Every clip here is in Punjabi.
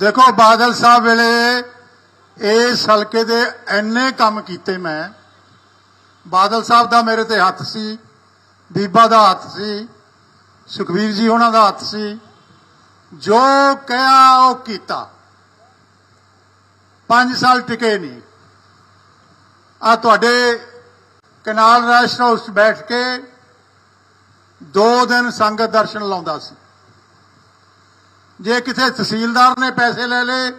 ਦੇਖੋ, ਬਾਦਲ ਸਾਹਿਬ ਵੇਲੇ ਇਸ ਹਲਕੇ ਦੇ ਇੰਨੇ ਕੰਮ ਕੀਤੇ ਮੈਂ। ਬਾਦਲ ਸਾਹਿਬ ਦਾ ਮੇਰੇ ਤੇ ਹੱਥ ਸੀ, ਬੀਬਾ ਦਾ ਹੱਥ ਸੀ ਸੁਖਵੀਰ ਜੀ ਉਹਨਾਂ ਦਾ ਹੱਥ ਸੀ। ਜੋ ਕਿਹਾ ਉਹ ਕੀਤਾ। 5 ਸਾਲ ਟਿਕੇ ਨਹੀਂ। ਆ ਤੁਹਾਡੇ ਕਨਾਲ ਰੈਸਟ ਹਾਊਸ 'ਚ ਬੈਠ ਕੇ ਦੋ ਦਿਨ ਸੰਗਤ ਦਰਸ਼ਨ ਲਾਉਂਦਾ ਸੀ। ਜੇ ਕਿਸੇ ਤਹਿਸੀਲਦਾਰ ਨੇ ਪੈਸੇ ਲੈ ਲਏ,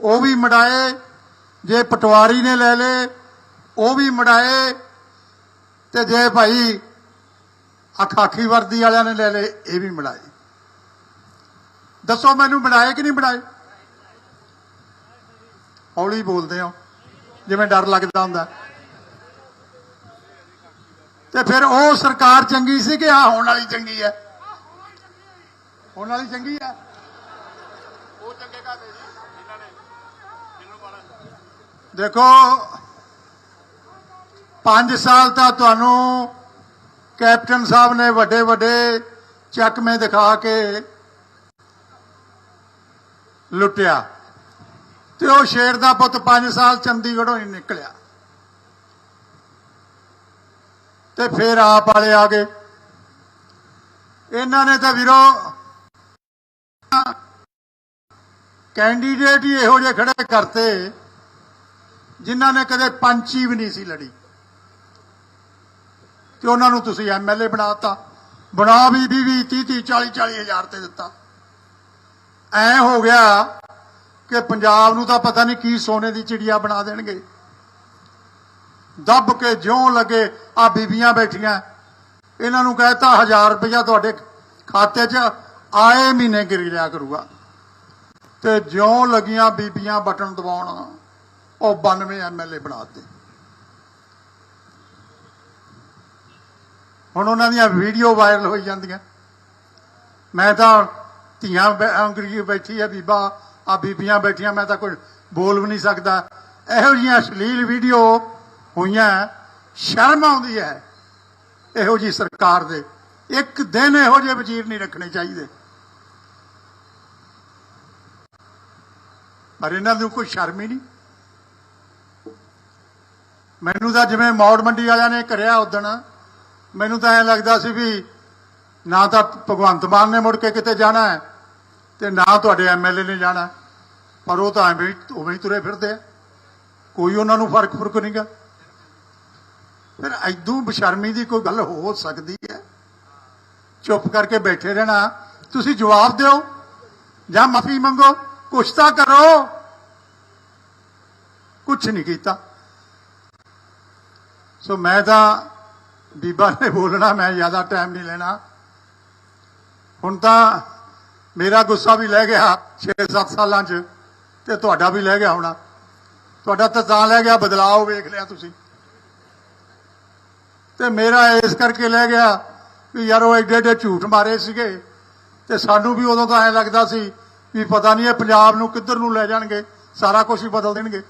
ਉਹ ਵੀ ਮੜਾਏ। ਜੇ ਪਟਵਾਰੀ ਨੇ ਲੈ ਲਏ, ਉਹ ਵੀ ਮੜਾਏ। ਤੇ ਜੇ ਭਾਈ ਅਖਾਖੀ ਵਰਦੀ ਵਾਲਿਆਂ ਨੇ ਲੈ ਲਏ, ਇਹ ਵੀ ਮੜਾਏ। ਦੱਸੋ ਮੈਨੂੰ ਮੜਾਏ ਕਿ ਨਹੀਂ ਮੜਾਏ? ਹੌਲੀ ਬੋਲਦੇ ਹੋ, ਜਿਵੇਂ ਡਰ ਲੱਗਦਾ ਹੁੰਦਾ। ਤੇ ਫਿਰ ਉਹ ਸਰਕਾਰ ਚੰਗੀ ਸੀ ਕਿ ਆ ਹੋਣ ਵਾਲੀ ਚੰਗੀ ਹੈ? ਹੋਣ ਵਾਲੀ ਚੰਗੀ ਹੈ ਉਹ ਚੰਗੇ ਕਾਦੇ ਇਹਨਾਂ ਨੇ ਜਿਹਨੂੰ ਬਾਲਾ ਦੇਖੋ 5 ਸਾਲ ਤਾਂ ਤੁਹਾਨੂੰ ਕੈਪਟਨ ਸਾਹਿਬ ਨੇ ਵੱਡੇ ਵੱਡੇ ਚੱਕਵੇਂ ਦਿਖਾ ਕੇ ਲੁੱਟਿਆ। ਤੇ ਉਹ ਸ਼ੇਰ ਦਾ ਪੁੱਤ 5 ਸਾਲ ਚੰਡੀਗੜ੍ਹੋਂ ਹੀ ਨਿਕਲਿਆ। ਤੇ ਫਿਰ ਆਪ ਵਾਲੇ ਆ ਗਏ। ਇਹਨਾਂ ਨੇ ਤਾਂ ਵੀਰੋ ਕੈਂਡੀਡੇਟ ਹੀ ਇਹੋ ਜਿਹੇ ਖੜੇ ਕਰਤੇ ਜਿਨ੍ਹਾਂ ਨੇ ਕਦੇ ਪੰਚੀ ਵੀ ਨਹੀਂ ਸੀ ਲੜੀ। ਤੇ ਉਹਨਾਂ ਨੂੰ ਤੁਸੀਂ ਐਮਐਲਏ ਬਣਾਤਾ ਬਣਾ ਵੀ 20 30 30 40 40 ਹਜ਼ਾਰ ਤੇ ਦਿੱਤਾ। ਐ ਹੋ ਗਿਆ ਕਿ ਪੰਜਾਬ ਨੂੰ ਤਾਂ ਪਤਾ ਨਹੀਂ ਕੀ ਸੋਨੇ ਦੀ ਚਿੜੀਆ ਬਣਾ ਦੇਣਗੇ। ਦੱਬ ਕੇ ਜਿਉਂ ਲੱਗੇ ਆ ਬੀਬੀਆਂ ਬੈਠੀਆਂ। ਇਹਨਾਂ ਨੂੰ ਕਹਿਤਾ 1000 ਰੁਪਇਆ ਤੁਹਾਡੇ ਖਾਤੇ 'ਚ ਆਏ ਮਹੀਨੇ ਗਿਰ ਲਿਆ ਕਰੂਗਾ। ਤੇ ਜਿਉਂ ਲੱਗੀਆਂ ਬੀਬੀਆਂ ਬਟਨ ਦਬਾਉਣ, ਉਹ 92 ਐਮਐਲਏ ਦਿੱਤੇ। ਹੁਣ ਉਹਨਾਂ ਦੀਆਂ ਵੀਡੀਓ ਵਾਇਰਲ ਹੋਈ ਜਾਂਦੀਆਂ। ਮੈਂ ਤਾਂ ਧੀਆਂ ਬੈ- ਅੰਗਰੀ ਬੈਠੀ ਆ, ਬੀਬਾ, ਆ ਬੀਬੀਆਂ ਬੈਠੀਆਂ, ਮੈਂ ਤਾਂ ਕੋਈ ਬੋਲ ਵੀ ਨਹੀਂ ਸਕਦਾ। ਇਹੋ ਜਿਹੀਆਂ ਅਸ਼ਲੀਲ ਵੀਡੀਓ ਹੋਈਆਂ, ਸ਼ਰਮ ਆਉਂਦੀ ਹੈ। ਇਹੋ ਜੀ ਸਰਕਾਰ ਦੇ ਇੱਕ ਦਿਨ ਇਹੋ ਜਿਹੇ ਵਜ਼ੀਰ ਨਹੀਂ ਰੱਖਣੇ ਚਾਹੀਦੇ। ਪਰ ਇਹਨਾਂ ਨੂੰ ਕੋਈ ਸ਼ਰਮ ਹੀ ਨਹੀਂ। ਮੈਨੂੰ ਤਾਂ ਜਿਵੇਂ ਮੌੜ ਮੰਡੀ ਵਾਲਿਆਂ ਨੇ ਕਰਿਆ ਉਦਣ, ਮੈਨੂੰ ਤਾਂ ਐ ਲੱਗਦਾ ਸੀ ਵੀ ਨਾ ਤਾਂ ਭਗਵੰਤ ਮਾਨ ਨੇ ਮੁੜ ਕੇ ਕਿਤੇ ਜਾਣਾ ਹੈ ਤੇ ਨਾ ਤੁਹਾਡੇ ਐਮਐਲਏ ਨੇ ਜਾਣਾ। ਪਰ ਉਹ ਤਾਂ ਐਵੇਂ ਉਵੇਂ ਹੀ ਤੁਰੇ ਫਿਰਦੇ ਆ। ਕੋਈ ਉਹਨਾਂ ਨੂੰ ਫ਼ਰਕ ਫ਼ਰਕ ਨਹੀਂਗਾ ਫਿਰ ਐਦੂ ਬਸ਼ਰਮੀ ਦੀ ਕੋਈ ਗੱਲ ਹੋ ਸਕਦੀ ਹੈ? ਚੁੱਪ ਕਰਕੇ ਬੈਠੇ ਰਹਿਣਾ। ਤੁਸੀਂ ਜਵਾਬ ਦਿਓ ਜਾਂ ਮਾਫੀ ਮੰਗੋ। ਕੁਛ ਤਾਂ ਕਰੋ। ਕੁਛ ਨਹੀਂ ਕੀਤਾ। ਸੋ ਮੈਂ ਤਾਂ ਬੀਬਾ ਨੇ ਬੋਲਣਾ, ਮੈਂ ਜ਼ਿਆਦਾ ਟਾਈਮ ਨਹੀਂ ਲੈਣਾ। ਹੁਣ ਤਾਂ ਮੇਰਾ ਗੁੱਸਾ ਵੀ ਲੈ ਗਿਆ 6-7 ਸਾਲਾਂ 'ਚ, ਤੇ ਤੁਹਾਡਾ ਵੀ ਲੈ ਗਿਆ ਹੋਣਾ। ਤੁਹਾਡਾ ਤਾਂ ਤਾਂ ਲੈ ਗਿਆ ਬਦਲਾਅ ਵੇਖ ਲਿਆ ਤੁਸੀਂ। ਤੇ ਮੇਰਾ ਇਸ ਕਰਕੇ ਲੈ ਗਿਆ ਵੀ ਯਾਰ, ਉਹ ਐਡੇ ਐਡੇ ਝੂਠ ਮਾਰੇ ਸੀਗੇ, ਤੇ ਸਾਨੂੰ ਵੀ ਉਦੋਂ ਤਾਂ ਐ ਲੱਗਦਾ ਸੀ ਵੀ ਪਤਾ ਨਹੀਂ ਇਹ ਪੰਜਾਬ ਨੂੰ ਕਿੱਧਰ ਨੂੰ ਲੈ ਜਾਣਗੇ, ਸਾਰਾ ਕੁਝ ਹੀ ਬਦਲ ਦੇਣਗੇ।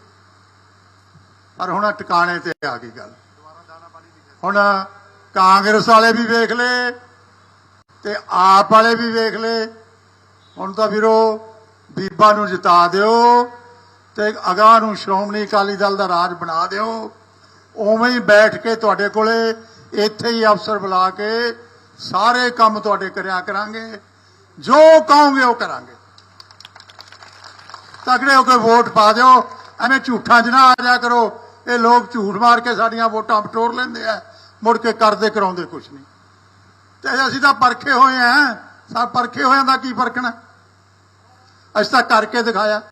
ਪਰ ਹੁਣ ਟਿਕਾਣੇ ਤੇ ਆ ਗਈ ਗੱਲ। ਹੁਣ ਕਾਂਗਰਸ ਵਾਲੇ ਵੀ ਵੇਖ ਲਏ ਤੇ ਆਪ ਵਾਲੇ ਵੀ ਵੇਖ ਲਏ। ਹੁਣ ਤਾਂ ਵੀਰੋ, ਬੀਬਾ ਨੂੰ ਜਿਤਾ ਦਿਓ ਤੇ ਅਗਾਹ ਨੂੰ ਸ਼੍ਰੋਮਣੀ ਅਕਾਲੀ ਦਲ ਦਾ ਰਾਜ ਬਣਾ ਦਿਓ। ਉਵੇਂ ਹੀ ਬੈਠ ਕੇ ਤੁਹਾਡੇ ਕੋਲੇ ਇੱਥੇ ਹੀ ਅਫਸਰ ਬੁਲਾ ਕੇ ਸਾਰੇ ਕੰਮ ਤੁਹਾਡੇ ਕਰਿਆ ਕਰਾਂਗੇ। ਜੋ ਕਹੋਗੇ ਉਹ ਕਰਾਂਗੇ। ਤਕੜੇ ਹੋ ਕੇ ਵੋਟ ਪਾ ਦਿਓ। ਐਵੇਂ ਝੂਠਾਂ 'ਚ ਨਾ ਆ ਜਾ ਕਰੋ। ਇਹ ਲੋਕ ਝੂਠ ਮਾਰ ਕੇ ਸਾਡੀਆਂ ਵੋਟਾਂ ਬਟੋਰ ਲੈਂਦੇ ਆ। ਮੁੜ ਕੇ ਕਰਦੇ ਕਰਾਉਂਦੇ ਕੁਛ ਨਹੀਂ। ਤੇ ਅਸੀਂ ਤਾਂ ਪਰਖੇ ਹੋਏ ਆ ਸਾ ਪਰਖੇ ਹੋਇਆਂ ਦਾ ਕੀ ਫਰਕਣਾ ਅਸੀਂ ਤਾਂ ਕਰਕੇ ਦਿਖਾਇਆ।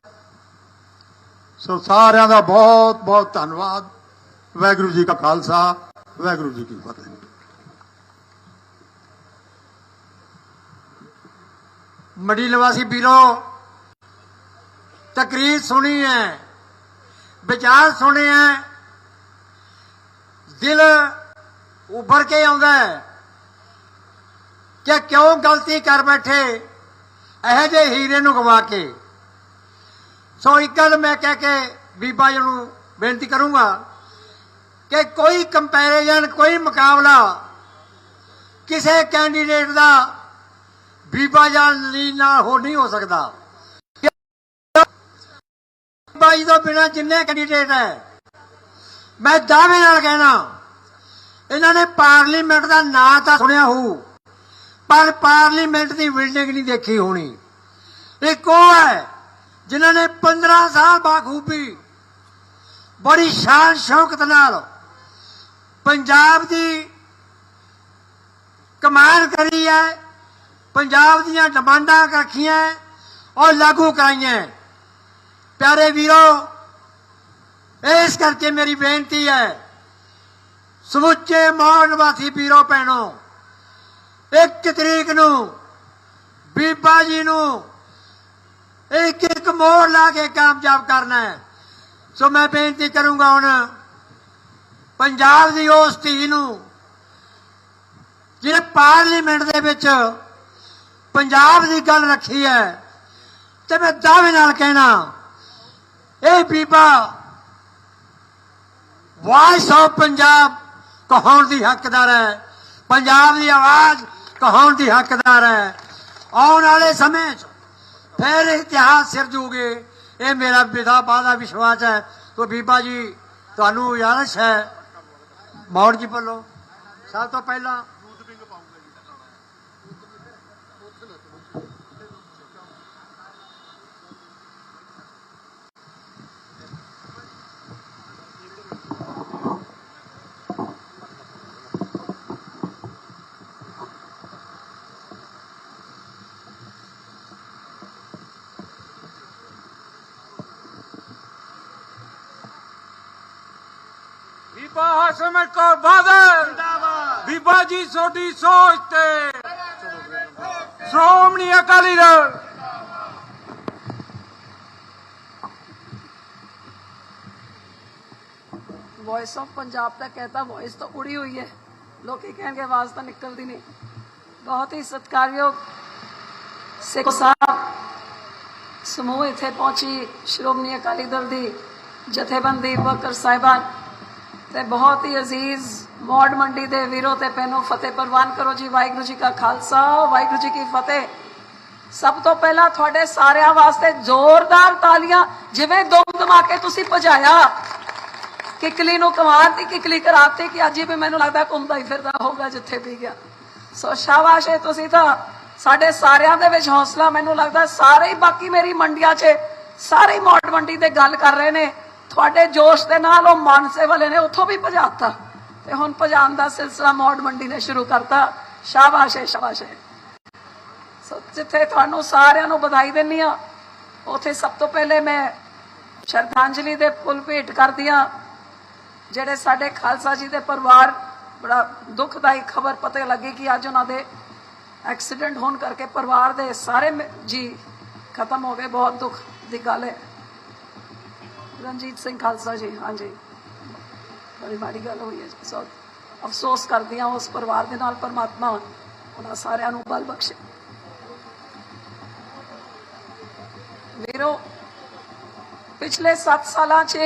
ਸੋ ਸਾਰਿਆਂ ਦਾ ਬਹੁਤ ਬਹੁਤ ਧੰਨਵਾਦ। ਵਾਹਿਗੁਰੂ ਜੀ ਕਾ ਖਾਲਸਾ, ਵਾਹਿਗੁਰੂ ਜੀ ਕੀ ਫਤਿਹ। ਮੜੀ ਲਵਾਸੀ ਵੀਰੋ ਤਕਰੀਰ ਸੁਣੀ ਹੈ, ਵਿਚਾਰ ਸੁਣੇ ਹੈ, ਦਿਲ ਉੱਭਰ ਕੇ ਆਉਂਦਾ ਹੈ ਕਿ ਕਿਉਂ ਗਲਤੀ ਕਰ ਬੈਠੇ ਇਹੋ ਜਿਹੇ ਹੀਰੇ ਨੂੰ ਗਵਾ ਕੇ। ਸੋ ਇੱਕ ਗੱਲ ਮੈਂ ਕਹਿ ਕੇ ਬੀਬਾ ਜੀ ਨੂੰ ਬੇਨਤੀ ਕਰੂੰਗਾ ਕਿ ਕੋਈ ਕੰਪੈਰੀਜ਼ਨ ਕੋਈ ਮੁਕਾਬਲਾ ਕਿਸੇ ਕੈਂਡੀਡੇਟ ਦਾ ਬੀਬਾ ਜਾਨ ਲਈ ਨਾਲ ਹੋ ਨਹੀਂ ਹੋ ਸਕਦਾ। ਬੀਬਾ ਤੋਂ ਬਿਨਾਂ ਜਿੰਨੇ ਕੈਂਡੀਡੇਟ ਹੈ? ਮੈਂ ਦਾਅਵੇ ਨਾਲ ਕਹਿਣਾ, ਇਹਨਾਂ ਨੇ ਪਾਰਲੀਮੈਂਟ ਦਾ ਨਾਂ ਤਾਂ ਸੁਣਿਆ ਹੋਊ, ਪਰ ਪਾਰਲੀਮੈਂਟ ਦੀ ਬਿਲਡਿੰਗ ਨਹੀਂ ਦੇਖੀ ਹੋਣੀ। ਇੱਕ ਉਹ ਹੈ, ਜਿਨ੍ਹਾਂ ਨੇ 15 ਸਾਲ ਬਾਖੂਬੀ, ਬੜੀ ਸ਼ਾਨ ਸ਼ੌਕਤ ਨਾਲ ਪੰਜਾਬ ਦੀ ਕਮਾਨ ਕਰੀ ਹੈ, ਪੰਜਾਬ ਦੀਆਂ ਡਿਮਾਂਡਾਂ ਰੱਖੀਆਂ ਔਰ ਲਾਗੂ ਕਰਾਈਆਂ ਪਿਆਰੇ ਵੀਰੋ, ਇਸ ਕਰਕੇ ਮੇਰੀ ਬੇਨਤੀ ਹੈ, ਸਮੁੱਚੇ ਮੌਨ ਨਿਵਾਸੀ ਵੀਰੋ, ਭੈਣੋ, ਇੱਕ ਤਰੀਕ ਨੂੰ ਬੀਬਾ ਜੀ ਨੂੰ ਇੱਕ ਇੱਕ ਮੋੜ ਲਾ ਕੇ ਕਾਮਯਾਬ ਕਰਨਾ ਹੈ। ਸੋ ਮੈਂ ਬੇਨਤੀ ਕਰੂੰਗਾ ਹੁਣ, ਪੰਜਾਬ ਦੀ ਉਸ ਧੀ ਨੂੰ ਜਿਹਨੇ ਪਾਰਲੀਮੈਂਟ ਦੇ ਵਿੱਚ ਪੰਜਾਬ ਦੀ ਗੱਲ ਰੱਖੀ ਹੈ, ਤੇ ਮੈਂ ਦਾਅਵੇ ਨਾਲ ਕਹਿਣਾ ਇਹ ਬੀਬਾ ਵਾਇਸ ਆਫ ਪੰਜਾਬ ਕਹਾਉਣ ਦੀ ਹੱਕਦਾਰ ਹੈ। ਪੰਜਾਬ ਦੀ ਆਵਾਜ਼ ਕਹਾਉਣ ਦੀ ਹੱਕਦਾਰ ਹੈ। ਆਉਣ ਵਾਲੇ ਸਮੇਂ 'ਚ ਫਿਰ ਇਤਿਹਾਸ ਸਿਰਜੂਗੇ ਇਹ ਮੇਰਾ ਵਿਦਾ ਬਾਦਾ ਵਿਸ਼ਵਾਸ ਹੈ। ਤੋ ਬੀਬਾ ਜੀ, ਤੁਹਾਨੂੰ ਯਾਦਸ਼ ਹੈ ਮੌੜ ਜੀ ਬੋਲੋ ਸਭ ਤੋਂ ਪਹਿਲਾਂ ਬੀਬਾ ਹਸਮਤ ਕੌਰ ਬਾਦਲ ਬੀਬਾ ਜੀ ਤੁਹਾਡੀ ਸੋਚ ਤੇ ਸ਼੍ਰੋਮਣੀ ਅਕਾਲੀ ਦਲ वॉइस ऑफ पंजाब तक कहता वॉइस तो उड़ी हुई है लोग ही कहेंगे आवाज तो निकलती नहीं बहुत ही सत्कारयोग ਸਿੱਖ ਸਾਹਿਬ ਸਮੂਹ ਇੱਥੇ ਪਹੁੰਚੀ ਸ਼੍ਰੋਮਣੀ ਅਕਾਲੀ ਦਲ ਦੀ ਜਥੇਬੰਦੀ ਵਕਰ ਸਾਹਿਬਾਨ ਤੇ ਬਹੁਤ ਹੀ ਅਜ਼ੀਜ਼ ਮੌੜ ਮੰਡੀ ਦੇ ਵੀਰੋ ਤੇ ਪੈਨੋ ਫਤਿਹ ਪ੍ਰਵਾਨ ਕਰੋ ਜੀ, ਵਾਹਿਗੁਰੂ ਜੀ ਕਾ ਖਾਲਸਾ, ਵਾਹਿਗੁਰੂ ਜੀ ਕੀ ਫਤਿਹ। ਸਭ ਤੋਂ ਪਹਿਲਾਂ ਤੁਹਾਡੇ ਸਾਰਿਆਂ ਵਾਸਤੇ ਜ਼ੋਰਦਾਰ ਤਾਲੀਆਂ, ਜਿਵੇਂ ਦੁਮ ਦਮਾ ਕੇ ਤੁਸੀਂ ਭਜਾਇਆ। ਕਿਕਲੀ ਨੂੰ ਕਮਾਰ ਦੀ, ਕਿਕਲੀ ਕਰਾਤੀ ਕਿ ਅੱਜ ਵੀ ਮੈਨੂੰ ਲੱਗਦਾ ਘੁੰਮਦਾ ਹੀ ਫਿਰਦਾ ਹੋਊਗਾ ਜਿੱਥੇ ਵੀ ਗਿਆ। ਸੋ ਸ਼ਾਬਾਸ਼ ਹੈ ਤੁਸੀਂ ਤਾਂ। ਸਾਡੇ ਸਾਰਿਆਂ ਦੇ ਵਿੱਚ ਹੌਸਲਾ ਮੈਨੂੰ ਲੱਗਦਾ ਸਾਰੇ ਹੀ ਬਾਕੀ ਮੇਰੀ ਮੰਡੀਆਂ 'ਚ, ਸਾਰੇ ਹੀ ਮੌੜ ਮੰਡੀ ਤੇ ਗੱਲ ਕਰ ਰਹੇ ਨੇ। ਤੁਹਾਡੇ ਜੋਸ਼ ਦੇ ਨਾਲ ਉਹ ਮਾਨਸੇ ਵਾਲੇ ਨੇ ਉੱਥੋਂ ਵੀ ਭਜਾਤਾ। ਤੇ ਹੁਣ ਭਜਾਉਣ ਦਾ ਸਿਲਸਿਲਾ ਮੌੜ ਮੰਡੀ ਨੇ ਸ਼ੁਰੂ ਕਰਤਾ। ਸ਼ਾਬਾਸ਼ ਹੈ ਸ਼ਾਬਾਸ਼ ਹੈ ਸੋ ਜਿੱਥੇ ਤੁਹਾਨੂੰ ਸਾਰਿਆਂ ਨੂੰ ਵਧਾਈ ਦਿੰਨੀ ਆ ਉਥੇ ਸਭ ਤੋਂ ਪਹਿਲੇ ਮੈਂ ਸ਼ਰਧਾਂਜਲੀ ਦੇ ਫੁੱਲ ਭੇਟ ਕਰਦੀ ਹਾਂ। ਜਿਹੜੇ ਸਾਡੇ ਖਾਲਸਾ ਜੀ ਦੇ ਪਰਿਵਾਰ, ਬੜਾ ਦੁਖਦਾਈ ਖਬਰ ਪਤੇ ਲੱਗੀ ਕਿ ਅੱਜ ਉਹਨਾਂ ਦੇ ਐਕਸੀਡੈਂਟ ਹੋਣ ਕਰਕੇ ਪਰਿਵਾਰ ਦੇ ਸਾਰੇ ਜੀ ਖਤਮ ਹੋ ਗਏ। ਬਹੁਤ ਦੁੱਖ ਦੀ ਗੱਲ ਹੈ ਰਣਜੀਤ ਸਿੰਘ ਖਾਲਸਾ ਜੀ, ਹਾਂਜੀ। ਬੜੀ ਮਾੜੀ ਗੱਲ ਹੋਈ ਹੈ ਜੀ, ਸੋ ਅਫਸੋਸ ਕਰਦੀ ਹਾਂ ਉਸ ਪਰਿਵਾਰ ਦੇ ਨਾਲ ਪਰਮਾਤਮਾ ਉਹਨਾਂ ਸਾਰਿਆਂ ਨੂੰ ਬਲ ਬਖਸ਼ੇ। ਵੀਰੋ, ਪਿਛਲੇ 7 ਸਾਲਾਂ 'ਚ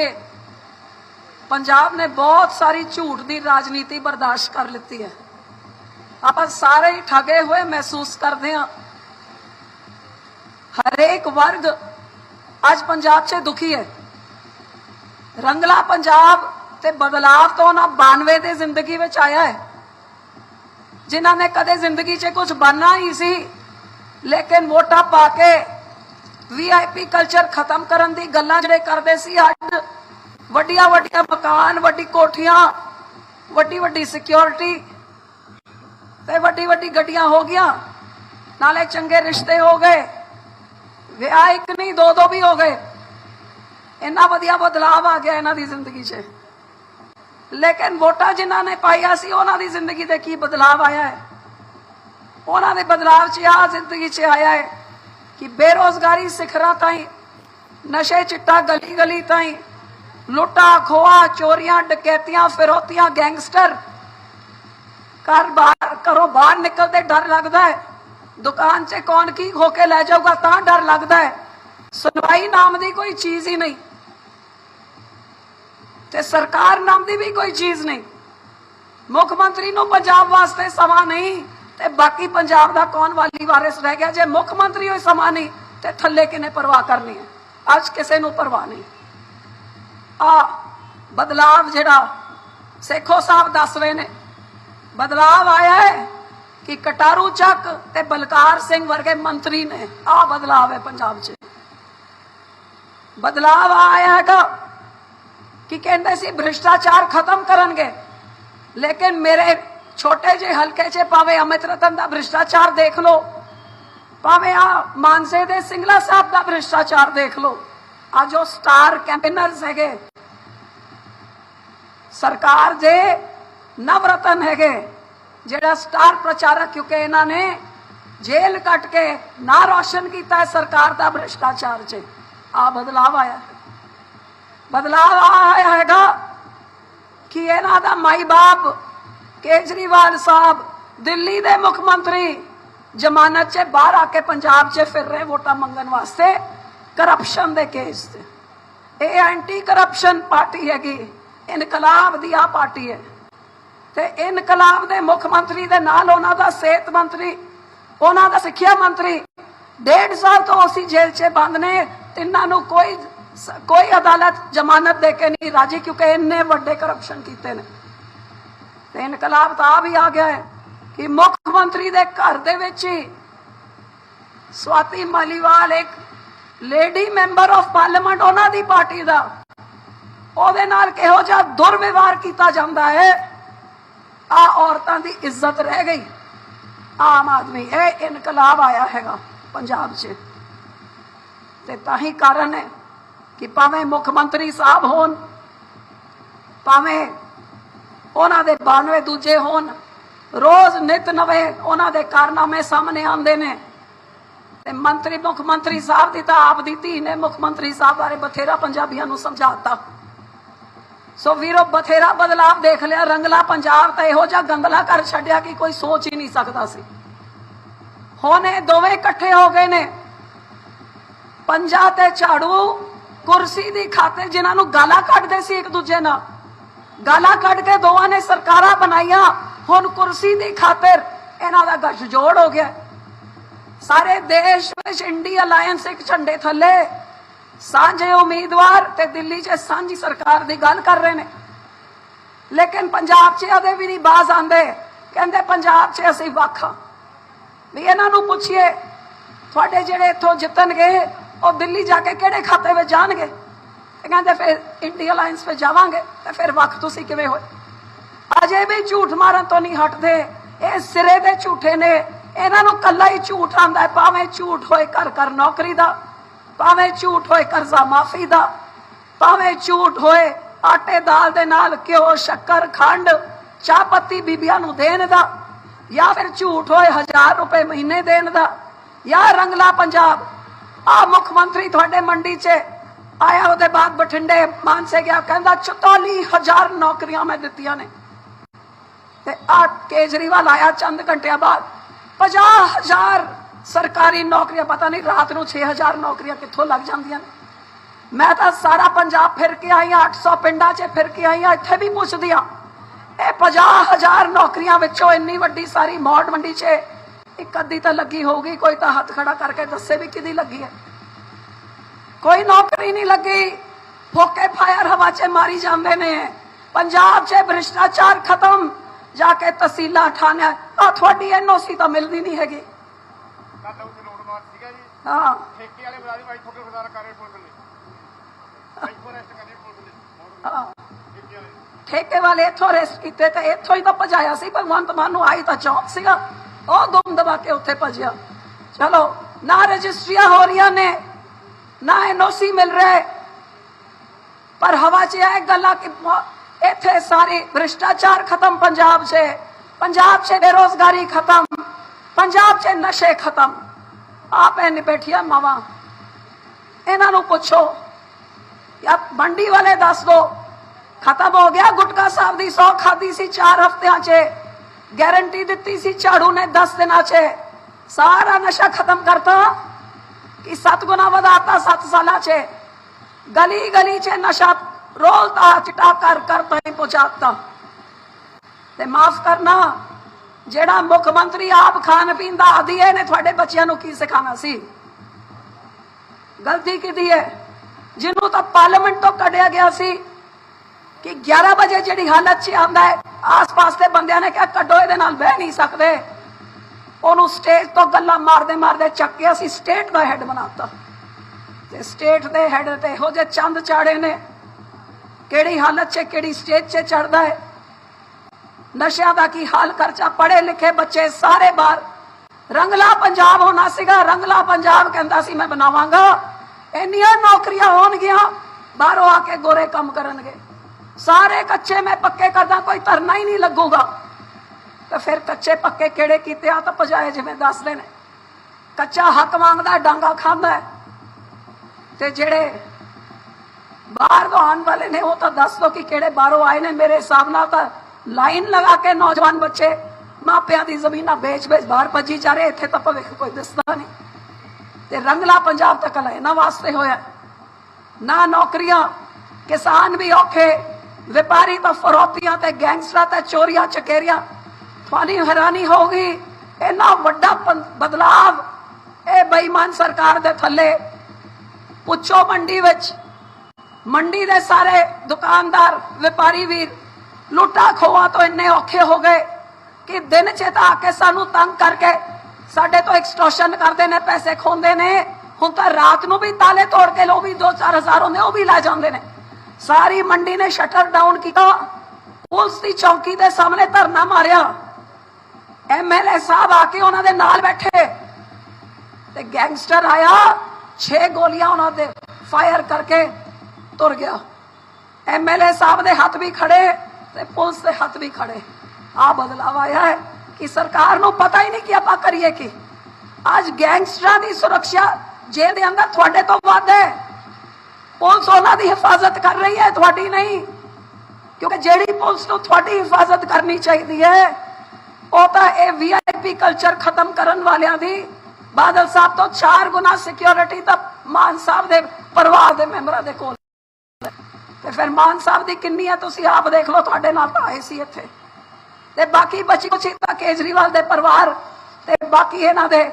ਪੰਜਾਬ ਨੇ ਬਹੁਤ ਸਾਰੀ ਝੂਠ ਦੀ ਰਾਜਨੀਤੀ ਬਰਦਾਸ਼ਤ ਕਰ ਲਿੱਤੀ ਹੈ। ਆਪਾਂ ਸਾਰੇ ਹੀ ਠਗੇ ਹੋਏ ਮਹਿਸੂਸ ਕਰਦੇ ਹਾਂ। ਹਰੇਕ ਵਰਗ ਅੱਜ ਪੰਜਾਬ 'ਚ ਦੁਖੀ ਹੈ। ਰੰਗਲਾ ਪੰਜਾਬ ਤੇ ਬਦਲਾਵ ਤੋਂ ਨਾ 92 ਦੇ ਜ਼ਿੰਦਗੀ ਵਿੱਚ ਆਇਆ ਹੈ। ਜਿਨ੍ਹਾਂ ਨੇ ਕਦੇ ਜ਼ਿੰਦਗੀ 'ਚ ਕੁਝ ਬਣਨਾ ਹੀ ਸੀ, ਲੇਕਿਨ ਵੋਟਾਂ ਪਾ ਕੇ ਵੀਆਈਪੀ ਕਲਚਰ ਖਤਮ ਕਰਨ ਦੀ ਗੱਲਾਂ ਜਿਹੜੇ ਕਰਦੇ ਸੀ, ਅੱਜ ਵੱਡੀਆਂ ਵੱਡੀਆਂ ਮਕਾਨ, ਵੱਡੀ ਕੋਠੀਆਂ, ਵੱਡੀ ਵੱਡੀ ਸਿਕਿਉਰਿਟੀ ਤੇ ਵੱਡੀ ਵੱਡੀ ਗੱਡੀਆਂ ਹੋ ਗਈਆਂ। ਨਾਲੇ ਚੰਗੇ ਰਿਸ਼ਤੇ ਹੋ ਗਏ। ਵਿਆਹ ਇੱਕ ਨਹੀਂ, ਦੋ ਦੋ ਵੀ ਹੋ ਗਏ। ਇੰਨਾ ਵਧੀਆ ਬਦਲਾਅ ਆ ਗਿਆ ਇਹਨਾਂ ਦੀ ਜ਼ਿੰਦਗੀ 'ਚ। ਲੇਕਿਨ ਵੋਟਾਂ ਜਿਨ੍ਹਾਂ ਨੇ ਪਾਈਆਂ ਸੀ, ਉਹਨਾਂ ਦੀ ਜ਼ਿੰਦਗੀ ਤੇ ਕੀ ਬਦਲਾਅ ਆਇਆ ਹੈ? ਉਹਨਾਂ ਦੇ ਬਦਲਾਅ 'ਚ ਆ ਜ਼ਿੰਦਗੀ 'ਚ ਆਇਆ ਹੈ ਕਿ ਬੇਰੋਜ਼ਗਾਰੀ ਸਿਖਰਾਂ ਤਾਈਂ, ਨਸ਼ੇ ਚਿੱਟਾ ਗਲੀ ਗਲੀ ਤਾਈਂ, ਲੁੱਟਾ ਖੋਆ ਚੋਰੀਆਂ, ਡਕੈਤੀਆਂ, ਫਿਰੋਤੀਆਂ, ਗੈਂਗਸਟਰ ਘਰ ਬਾਹਰ, ਘਰੋਂ ਬਾਹਰ ਨਿਕਲਦੇ ਡਰ ਲੱਗਦਾ ਹੈ। ਦੁਕਾਨ 'ਚ ਕੌਣ ਕੀ ਖੋ ਕੇ ਲੈ ਜਾਊਗਾ ਤਾਂ ਡਰ ਲੱਗਦਾ ਹੈ। ਸੁਣਵਾਈ ਨਾਮ ਦੀ ਕੋਈ ਚੀਜ਼ ਹੀ ਨਹੀਂ। ਤੇ ਸਰਕਾਰ ਨਾਮ ਦੀ ਵੀ ਕੋਈ ਚੀਜ਼ ਨਹੀਂ। ਮੁੱਖ ਮੰਤਰੀ ਨੂੰ ਪੰਜਾਬ ਵਾਸਤੇ ਸਮਾਂ ਨਹੀਂ, ਤੇ ਬਾਕੀ ਪੰਜਾਬ ਦਾ ਕੌਣ ਵਾਲੀ ਵਾਰਿਸ ਰਹਿ ਗਿਆ? ਜੇ ਮੁੱਖ ਮੰਤਰੀ ਹੋਏ ਸਮਾਂ ਨਹੀਂ, ਤੇ ਥੱਲੇ ਕਿਨੇ ਪਰਵਾਹ ਕਰਨੀ ਹੈ? ਅੱਜ ਕਿਸੇ ਨੂੰ ਪਰਵਾਹ ਨਹੀਂ। ਆ ਬਦਲਾਵ ਜਿਹੜਾ ਸੇਖੋ ਸਾਹਿਬ ਦੱਸ ਰਹੇ ਨੇ, ਬਦਲਾਵ ਆਇਆ ਹੈ ਕਿ ਕਟਾਰੂ ਚੱਕ ਤੇ ਬਲਕਾਰ ਸਿੰਘ ਵਰਗੇ ਮੰਤਰੀ ਨੇ। ਆ ਬਦਲਾਵ ਹੈ ਪੰਜਾਬ 'ਚ। ਬਦਲਾਵ ਆਇਆ ਹੈਗਾ। ਕਿ ਕਹਿੰਦੇ ਸੀ ਭ੍ਰਿਸ਼ਟਾਚਾਰ ਖਤਮ ਕਰਨਗੇ ਲੇਕਿਨ ਮੇਰੇ ਛੋਟੇ ਜਿਹੇ ਹਲਕੇ 'ਚ ਭਾਵੇਂ ਅਮਿਤ ਰਤਨ ਦਾ ਭ੍ਰਿਸ਼ਟਾਚਾਰ ਦੇਖ ਲਓ ਭਾਵੇਂ ਆ ਮਾਨਸੇ ਦੇ ਸਿੰਗਲਾ ਸਾਹਿਬ ਦਾ ਭ੍ਰਿਸ਼ਟਾਚਾਰ ਦੇਖ ਲਓ ਆ ਜੋ ਸਟਾਰ ਕੈਂਪੇਨਰਸ ਹੈਗੇ ਸਰਕਾਰ ਦੇ ਨਵਰਤਨ ਹੈਗੇ ਜਿਹੜਾ ਸਟਾਰ ਪ੍ਰਚਾਰਕ ਕਿਉਂਕਿ ਇਹਨਾਂ ਨੇ ਜੇਲ੍ਹ ਕੱਟ ਕੇ ਨਾ ਰੋਸ਼ਨ ਕੀਤਾ ਹੈ ਸਰਕਾਰ ਦਾ ਭ੍ਰਿਸ਼ਟਾਚਾਰ 'ਚ ਆ ਬਦਲਾਵ ਆਇਆ ਹੈ। ਬਦਲਾਵ ਆਇਆ ਹੈਗਾ ਕਿ ਇਹਨਾਂ ਦਾ ਮਾਈ ਬਾਪ ਕੇਜਰੀਵਾਲ ਸਾਹਿਬ ਦਿੱਲੀ ਦੇ ਮੁੱਖ ਮੰਤਰੀ ਜ਼ਮਾਨਤ 'ਚ, ਬਾਹਰ ਆ ਕੇ ਪੰਜਾਬ 'ਚ ਫਿਰ ਰਹੇ ਵੋਟਾਂ ਮੰਗਣ ਵਾਸਤੇ ਕਰਪਸ਼ਨ ਦੇ ਕੇਸ ਤੇ ਇਹ ਐਂਟੀ ਕਰਪਸ਼ਨ ਪਾਰਟੀ ਹੈਗੀ, ਇਨਕਲਾਬ ਦੀ ਆ ਪਾਰਟੀ ਹੈ ਤੇ ਇਨਕਲਾਬ ਦੇ ਮੁੱਖ ਮੰਤਰੀ ਦੇ ਨਾਲ ਉਹਨਾਂ ਦਾ ਸਿਹਤ ਮੰਤਰੀ, ਉਹਨਾਂ ਦਾ ਸਿੱਖਿਆ ਮੰਤਰੀ, ਡੇਢ ਸਾਲ ਤੋਂ ਅਸੀਂ ਜੇਲ੍ਹ 'ਚ ਬੰਦ ਨੇ, ਤਿੰਨਾਂ ਨੂੰ ਕੋਈ ਕੋਈ ਅਦਾਲਤ ਜ਼ਮਾਨਤ ਦੇ ਕੇ ਨਹੀਂ ਰਾਜੀ, ਕਿਉਂਕਿ ਇੰਨੇ ਵੱਡੇ ਕਰਪਸ਼ਨ ਕੀਤੇ ਨੇ। ਤੇ ਇਨਕਲਾਬ ਤਾਂ ਆ ਵੀ ਆ ਗਿਆ ਹੈ ਕਿ ਮੁੱਖ ਮੰਤਰੀ ਦੇ ਘਰ ਦੇ ਵਿੱਚ ਹੀ ਸਵਾਤੀ ਮਾਲੀਵਾਲ ਇੱਕ ਲੇਡੀ ਮੈਂਬਰ ਆਫ ਪਾਰਲੀਮੈਂਟ ਉਹਨਾਂ ਦੀ ਪਾਰਟੀ ਦਾ, ਉਹਦੇ ਨਾਲ ਕਿਹੋ ਜਿਹਾ ਦੁਰਵਿਵਹਾਰ ਕੀਤਾ ਜਾਂਦਾ ਹੈ? ਆ ਔਰਤਾਂ ਦੀ ਇੱਜ਼ਤ ਰਹਿ ਗਈ। ਆਮ ਆਦਮੀ, ਇਹ ਇਨਕਲਾਬ ਆਇਆ ਹੈਗਾ ਪੰਜਾਬ 'ਚ। ਤੇ ਤਾਂ ਹੀ ਕਾਰਨ ਹੈ ਕਿ ਭਾਵੇਂ ਮੁੱਖ ਮੰਤਰੀ ਸਾਹਿਬ ਹੋਣ, ਭਾਵੇਂ ਉਹਨਾਂ ਦੇ 92 ਦੂਜੇ ਹੋਣ, ਰੋਜ਼ ਨਿਤ ਨਵੇਂ ਉਹਨਾਂ ਦੇ ਕਾਰਨਾਮੇ ਸਾਹਮਣੇ ਆਉਂਦੇ ਨੇ। ਤੇ ਮੰਤਰੀ, ਮੁੱਖ ਮੰਤਰੀ ਸਾਹਿਬ ਦੀ ਤਾਂ ਆਪ ਦੀ ਧੀ ਨੇ ਮੁੱਖ ਮੰਤਰੀ ਸਾਹਿਬ ਬਾਰੇ ਬਥੇਰਾ ਪੰਜਾਬੀਆਂ ਨੂੰ ਸਮਝਾਤਾ। ਸੋ ਵੀਰੋ, ਬਥੇਰਾ ਬਦਲਾਵ ਦੇਖ ਲਿਆ। ਰੰਗਲਾ ਪੰਜਾਬ ਤਾਂ ਇਹੋ ਜਿਹਾ ਗੰਦਲਾ ਕਰ ਛੱਡਿਆ ਕਿ ਕੋਈ ਸੋਚ ਹੀ ਨਹੀਂ ਸਕਦਾ ਸੀ। ਹੁਣ ਇਹ ਦੋਵੇਂ ਇਕੱਠੇ ਹੋ ਗਏ ਨੇ। ਪੰਜਾ ਤੇ ਝਾੜੂ ਕੁਰਸੀ ਦੀ ਖਾਤਰ ਜਿਨ੍ਹਾਂ ਨੂੰ ਗਾਲਾਂ ਕੱਢਦੇ ਸੀ ਇੱਕ ਦੂਜੇ ਨਾਲ। ਗਾਲਾਂ ਕੱਢ ਕੇ ਦੋਵਾਂ ਨੇ ਸਰਕਾਰਾਂ ਬਣਾਈਆਂ। ਹੁਣ ਕੁਰਸੀ ਦੀ ਖਾਤਰ ਇਹਨਾਂ ਦਾ ਗੱਠਜੋੜ ਹੋ ਗਿਆ। ਸਾਰੇ ਦੇਸ਼ ਵਿੱਚ ਇੰਡੀ ਅਲਾਈਅੰਸ ਇੱਕ ਝੰਡੇ ਥੱਲੇ। ਸਾਂਝੇ ਉਮੀਦਵਾਰ ਤੇ ਦਿੱਲੀ 'ਚ ਸਾਂਝੀ ਸਰਕਾਰ ਦੀ ਗੱਲ ਕਰ ਰਹੇ ਨੇ। ਲੇਕਿਨ ਪੰਜਾਬ 'ਚ ਆਦੇ ਵੀ ਨਹੀਂ ਬਾਜ਼ ਆਂਦੇ ਕਹਿੰਦੇ ਪੰਜਾਬ 'ਚ ਅਸੀਂ ਵੱਖ ਹਾਂ। ਵੀ ਇਹਨਾਂ ਨੂੰ ਪੁੱਛੀਏ, ਤੁਹਾਡੇ ਜਿਹੜੇ ਇੱਥੋਂ ਜਿੱਤਣਗੇ ਉਹ ਦਿੱਲੀ ਜਾ ਕੇ ਕਿਹੜੇ ਖਾਤੇ ਵਿੱਚ ਜਾਣਗੇ? ਤੇ ਕਹਿੰਦੇ ਫਿਰ ਇੰਡੀਆ ਅਲਾਈਅੰਸ ਵਿੱਚ ਜਾਵਾਂਗੇ, ਤੇ ਫਿਰ ਵੱਖ ਤੁਸੀਂ ਕਿਵੇਂ ਹੋਏ? ਅਜੇ ਵੀ ਝੂਠ ਮਾਰਨ ਤੋਂ ਨਹੀਂ ਹਟਦੇ। ਇਹ ਸਿਰੇ ਦੇ ਝੂਠੇ ਨੇ। ਇਹਨਾਂ ਨੂੰ ਕੱਲਾ ਹੀ ਝੂਠ ਆਂਦਾ ਹੈ, ਭਾਵੇਂ ਝੂਠ ਹੋਏ ਕਰ ਕਰ ਨੌਕਰੀ ਦਾ, ਭਾਵੇਂ ਝੂਠ ਹੋਏ ਕਰਜ਼ਾ ਮਾਫੀ ਦਾ, ਭਾਵੇਂ ਝੂਠ ਹੋਏ ਆਟੇ ਦਾਲ ਦੇ ਨਾਲ ਘਿਓ, ਸ਼ੱਕਰ, ਖੰਡ, ਚਾਹ ਪੱਤੀ ਬੀਬੀਆਂ ਨੂੰ ਦੇਣ ਦਾ, ਜਾਂ ਫਿਰ ਝੂਠ ਹੋਏ ਹਜ਼ਾਰ ਰੁਪਏ ਮਹੀਨੇ ਦੇਣ ਦਾ, ਜਾਂ ਰੰਗਲਾ ਪੰਜਾਬ ਆ ਮੁੱਖ ਮੰਤਰੀ ਤੁਹਾਡੇ ਮੰਡੀ 'ਚ ਆਇਆ ਉਹਦੇ ਬਾਅਦ ਬਠਿੰਡੇ ਮਾਨਸੇ ਗਿਆ ਕਹਿੰਦਾ 44000 ਨੌਕਰੀਆਂ ਮੈਂ ਦਿੱਤੀਆਂ ਨੇ ਤੇ ਆ ਕੇਜਰੀਵਾਲ ਆਇਆ ਚੰਦ ਘੰਟਿਆਂ ਬਾਅਦ 50000 ਸਰਕਾਰੀ ਨੌਕਰੀਆਂ ਪਤਾ ਨਹੀਂ ਰਾਤ ਨੂੰ 6000 ਨੌਕਰੀਆਂ ਕਿੱਥੋਂ ਲੱਗ ਜਾਂਦੀਆਂ ਨੇ ਮੈਂ ਤਾਂ ਸਾਰਾ ਪੰਜਾਬ ਫਿਰ ਕੇ ਆਈ ਹਾਂ 800 ਪਿੰਡਾਂ 'ਚ ਫਿਰ ਕੇ ਆਈ ਹਾਂ ਇੱਥੇ ਵੀ ਪੁੱਛਦੀ ਆ ਇਹ 50000 ਨੌਕਰੀਆਂ ਵਿੱਚੋਂ ਇੰਨੀ ਵੱਡੀ ਸਾਰੀ ਮੌੜ ਮੰਡੀ 'ਚ ਇੱਕ ਅੱਧੀ ਤਾਂ ਲੱਗੀ ਹੋਊਗੀ ਕੋਈ ਤਾਂ ਹੱਥ ਖੜਾ ਕਰਕੇ ਦੱਸੇ ਵੀ ਕਿਹਦੀ ਲੱਗੀ ਹੈ। ਕੋਈ ਨੌਕਰੀ ਨਹੀਂ ਲੱਗੀ ਫੋਕੇ ਫਾਇਰ ਹਵਾ 'ਚ ਮਾਰੀ ਜਾਂਦੇ ਨੇ। ਪੰਜਾਬ 'ਚ ਭ੍ਰਿਸ਼ਟਾਚਾਰ ਖਤਮ ਜਾ ਕੇ ਤਹਿਸੀਲਾਂ ਠਾਣਿਆ। ਆ ਤੁਹਾਡੀ ਐਨਓਸੀ ਤਾਂ ਮਿਲਦੀ ਨਹੀਂ ਹੈਗੀ। ਹਾਂ। ਵਾਲੇ ਕਰ ਰਹੇ ਪੁਲਿਸ ਨੇ। ਫੋਰੈਸਟ ਕਰ ਰਹੀ ਪੁਲਿਸ ਨੇ। ਹਾਂ। ਠੇਕੇ ਵਾਲੇ। ਇੱਥੋਂ ਰੈਸਟ ਕੀਤੇ ਤੇ ਇੱਥੋਂ ਹੀ ਤਾਂ ਭਜਾਇਆ ਸੀ ਭਗਵੰਤ ਮਾਨ ਨੂੰ ਆਈ ਤਾਂ ਚੌਕ ਸੀਗਾ। ਉਹ ਦੁਮ ਦਬਾ ਕੇ ਉੱਥੇ ਭਜਿਆ ਚਲੋ ਨਾ ਰਜਿਸਟਰੀਆਂ ਹੋ ਰਹੀਆਂ ਨੇ ਨਾ ਐਨਓਸੀ ਮਿਲ ਰਿਹਾ ਪਰ ਹਵਾ 'ਚ ਇਹ ਗੱਲਾਂ ਕਿ ਮ- ਇੱਥੇ ਸਾਰੇ ਭ੍ਰਿਸ਼ਟਾਚਾਰ ਖਤਮ ਪੰਜਾਬ 'ਚ ਪੰਜਾਬ 'ਚ ਬੇਰੋਜ਼ਗਾਰੀ ਖਤਮ ਪੰਜਾਬ 'ਚ ਨਸ਼ੇ ਖਤਮ ਆਪ ਐ ਨਿਬੈਠੀਆਂ ਮਾਵਾ ਇਹਨਾਂ ਨੂੰ ਪੁੱਛੋ ਜਾਂ ਮੰਡੀ ਵਾਲੇ ਦੱਸ ਦੋ ਖਤਮ ਹੋ ਗਿਆ ਗੁਟਕਾ ਸਾਹਿਬ ਦੀ ਸੌ ਖਾਦੀ ਸੀ 4 ਹਫ਼ਤਿਆਂ 'ਚ ਗਾਰੰਟੀ ਦਿੱਤੀ ਸੀ, ਝਾੜੂ ਨੇ 10 ਦਿਨਾਂ 'ਚ। ਸਾਰਾ ਨਸ਼ਾ ਖਤਮ ਕਰਤਾ ਕਿ ਸੱਤ ਗੁਣਾ ਵਧਾਤਾ 7 ਸਾਲਾਂ 'ਚ। ਗਲੀ ਗਲੀ 'ਚ ਨਸ਼ਾ ਰੋਲਤਾ ਚਟਾ ਕਰ ਕਰ ਤਾਈਂ ਪਹੁੰਚਾਤਾ। ਤੇ ਮਾਫ ਕਰਨਾ, ਜਿਹੜਾ ਮੁੱਖ ਮੰਤਰੀ ਆਪ ਖਾਣ ਪੀਣ ਦਾ ਆਦੀ ਹੈ ਨੇ ਤੁਹਾਡੇ ਬੱਚਿਆਂ ਨੂੰ ਕੀ ਸਿਖਾਣਾ ਸੀ? ਗਲਤੀ ਕਿਹਦੀ ਹੈ। ਜਿਹਨੂੰ ਤਾਂ ਪਾਰਲੀਮੈਂਟ ਤੋਂ ਕੱਢਿਆ ਗਿਆ ਸੀ ਕਿ 11 ਵਜੇ ਜਿਹੜੀ ਹਾਲਤ 'ਚ ਆਉਂਦਾ ਹੈ ਆਸ-ਪਾਸ ਦੇ ਬੰਦਿਆਂ ਨੇ ਕਿਹਾ, ਕੱਢੋ, ਇਹਦੇ ਨਾਲ ਬਹਿ ਨਹੀਂ ਸਕਦੇ। ਉਹਨੂੰ ਸਟੇਜ ਤੋਂ ਗੱਲਾਂ ਮਾਰਦੇ ਮਾਰਦੇ ਚੱਕ ਕੇ ਅਸੀਂ ਸਟੇਟ ਦਾ ਹੈੱਡ ਬਣਾਤਾ। ਤੇ ਸਟੇਟ ਦੇ ਹੈੱਡ ਤੇ ਇਹੋ ਜਿਹੇ ਚੰਦ ਚਾੜੇ ਨੇ। ਕਿਹੜੀ ਹਾਲਤ 'ਚ, ਕਿਹੜੀ ਸਟੇਜ 'ਚ ਚੜਦਾ ਹੈ ਨਸ਼ਿਆਂ ਦਾ ਕੀ ਹਾਲ ਕਰਚਾ ਪੜੇ ਲਿਖੇ ਬੱਚੇ ਸਾਰੇ ਬਾਹਰ। ਰੰਗਲਾ ਪੰਜਾਬ ਹੋਣਾ ਸੀਗਾ। ਰੰਗਲਾ ਪੰਜਾਬ ਕਹਿੰਦਾ ਸੀ, ਮੈਂ ਬਣਾਵਾਂਗਾ। ਇੰਨੀਆਂ ਨੌਕਰੀਆਂ ਹੋਣਗੀਆਂ, ਬਾਹਰੋਂ ਆ ਕੇ ਗੋਰੇ ਕੰਮ ਕਰਨਗੇ। ਸਾਰੇ ਕੱਚੇ ਮੈਂ ਪੱਕੇ ਕਰਦਾ, ਕੋਈ ਧਰਨਾ ਹੀ ਨਹੀਂ ਲੱਗੂਗਾ। ਤੇ ਫਿਰ ਕੱਚੇ ਪੱਕੇ ਕਿਹੜੇ ਕੀਤੇ ਆ ਤਾਂ ਪਜਾਏ ਜਿਵੇਂ ਦੱਸਦੇ ਨੇ। ਕੱਚਾ ਹੱਕ ਮੰਗਦਾ, ਡਾਂਗਾ ਖਾਂਦਾ ਹੈ। ਤੇ ਜਿਹੜੇ ਬਾਹਰ ਤੋਂ ਆਉਣ ਵਾਲੇ ਨੇ, ਉਹ ਤਾਂ ਦੱਸ ਦੋ ਕਿ ਕਿਹੜੇ ਬਾਹਰੋਂ ਆਏ ਨੇ। ਮੇਰੇ ਹਿਸਾਬ ਨਾਲ ਤਾਂ ਲਾਈਨ ਲਗਾ ਕੇ ਨੌਜਵਾਨ ਬੱਚੇ ਮਾਪਿਆਂ ਦੀ ਜ਼ਮੀਨਾਂ ਵੇਚ-ਵੇਚ ਬਾਹਰ ਭੱਜੀ ਜਾ ਰਹੇ। ਇੱਥੇ ਤਾਂ ਭਵਿੱਖ ਕੋਈ ਦਿਸਦਾ ਨਹੀਂ। ਤੇ ਰੰਗਲਾ ਪੰਜਾਬ ਤੱਕ ਲੈ, ਇਹਨਾਂ ਵਾਸਤੇ ਹੋਇਆ। ਨਾ ਨੌਕਰੀਆਂ, ਕਿਸਾਨ ਵੀ ਔਖੇ। ਵਪਾਰੀ ਤਾਂ ਫਰੋਤੀਆਂ ਤੇ ਗੈਂਗਸਟਰਾਂ ਤੇ ਚੋਰੀਆਂ ਚਕੇਰੀਆਂ। ਤੁਹਾਨੂੰ ਹੈਰਾਨੀ ਹੋਊਗੀ ਇੰਨਾ ਵੱਡਾ ਬਦਲਾਵ ਇਹ ਬੇਈਮਾਨ ਸਰਕਾਰ ਦੇ ਥੱਲੇ। ਪੁੱਛੋ ਮੰਡੀ ਵਿੱਚ। ਮੰਡੀ ਦੇ ਸਾਰੇ ਦੁਕਾਨਦਾਰ, ਵਪਾਰੀ ਵੀਰ, ਲੁੱਟਾ ਖੋਆ ਤੋਂ ਇੰਨੇ ਔਖੇ ਹੋ ਗਏ ਕਿ ਦਿਨ ਚੇਤਾ ਆ ਕੇ ਸਾਨੂੰ ਤੰਗ ਕਰਕੇ ਸਾਡੇ ਤੋਂ ਐਕਸਟੋਰਸ਼ਨ ਕਰਦੇ ਨੇ, ਪੈਸੇ ਖੋਂਦੇ ਨੇ। ਹੁਣ ਤਾਂ ਰਾਤ ਨੂੰ ਵੀ ਤਾਲੇ ਤੋੜ ਕੇ ਲੋ ਵੀ 2-4000 ਹੁੰਦੇ ਉਹ ਵੀ ਲੈ ਜਾਂਦੇ ਨੇ। ਸਾਰੀ ਮੰਡੀ ਨੇ ਸ਼ਟਰ ਡਾਊਨ ਕੀਤਾ ਪੁਲਿਸ ਦੀ ਚੌਕੀ ਦੇ ਸਾਹਮਣੇ ਧਰਨਾ ਮਾਰਿਆ ਐਮਐਲਏ ਸਾਹਿਬ ਆ ਕੇ ਉਹਨਾਂ ਦੇ ਨਾਲ ਬੈਠੇ ਤੇ ਗੈਂਗਸਟਰ ਆਇਆ 6 ਗੋਲੀਆਂ ਉਹਨਾਂ ਦੇ ਫਾਇਰ ਕਰਕੇ ਤੁਰ ਗਿਆ ਐਮਐਲਏ ਸਾਹਿਬ ਦੇ ਹੱਥ ਵੀ ਖੜੇ ਤੇ ਪੁਲਿਸ ਦੇ ਹੱਥ ਵੀ ਖੜੇ ਆ ਬਦਲਾਵ ਆਇਆ ਹੈ ਕਿ ਸਰਕਾਰ ਨੂੰ ਪਤਾ ਹੀ ਨਹੀਂ ਕਿ ਆਪਾਂ ਕਰੀਏ ਕੀ ਅੱਜ ਗੈਂਗਸਟਰਾਂ ਦੀ ਸੁਰੱਖਿਆ ਜੇਲ੍ਹ ਦੇ ਅੰਦਰ ਤੁਹਾਡੇ ਤੋਂ ਵੱਧ ਹੈ ਪੁਲਿਸ ਉਹਨਾਂ ਦੀ ਹਿਫਾਜ਼ਤ ਕਰ ਰਹੀ ਹੈ, ਤੁਹਾਡੀ ਨਹੀਂ। ਕਿਉਂਕਿ ਜਿਹੜੀ ਪੁਲਿਸ ਨੂੰ ਤੁਹਾਡੀ ਹਿਫਾਜ਼ਤ ਕਰਨੀ ਚਾਹੀਦੀ ਹੈ, ਉਹ ਤਾਂ ਇਹ ਵੀਆਈਪੀ ਕਲਚਰ ਖਤਮ ਕਰਨ ਵਾਲਿਆਂ ਦੀ। ਬਾਦਲ ਸਾਹਿਬ ਤੋਂ 4 ਗੁਣਾ ਸਿਕਿਉਰਿਟੀ ਤਾਂ ਮਾਨ ਸਾਹਿਬ ਦੇ ਪਰਿਵਾਰ ਦੇ ਮੈਂਬਰਾਂ ਦੇ ਕੋਲ ਤੇ ਫਿਰ ਮਾਨ ਸਾਹਿਬ ਦੀ ਕਿੰਨੀ ਹੈ, ਤੁਸੀਂ ਆਪ ਦੇਖ ਲਓ, ਤੁਹਾਡੇ ਨਾਲ ਤਾਂ ਆਏ ਸੀ ਇੱਥੇ। ਤੇ ਬਾਕੀ ਬਚੀ ਕੁਚੀ ਤਾਂ ਕੇਜਰੀਵਾਲ ਦੇ ਪਰਿਵਾਰ ਤੇ ਬਾਕੀ ਇਹਨਾਂ ਦੇ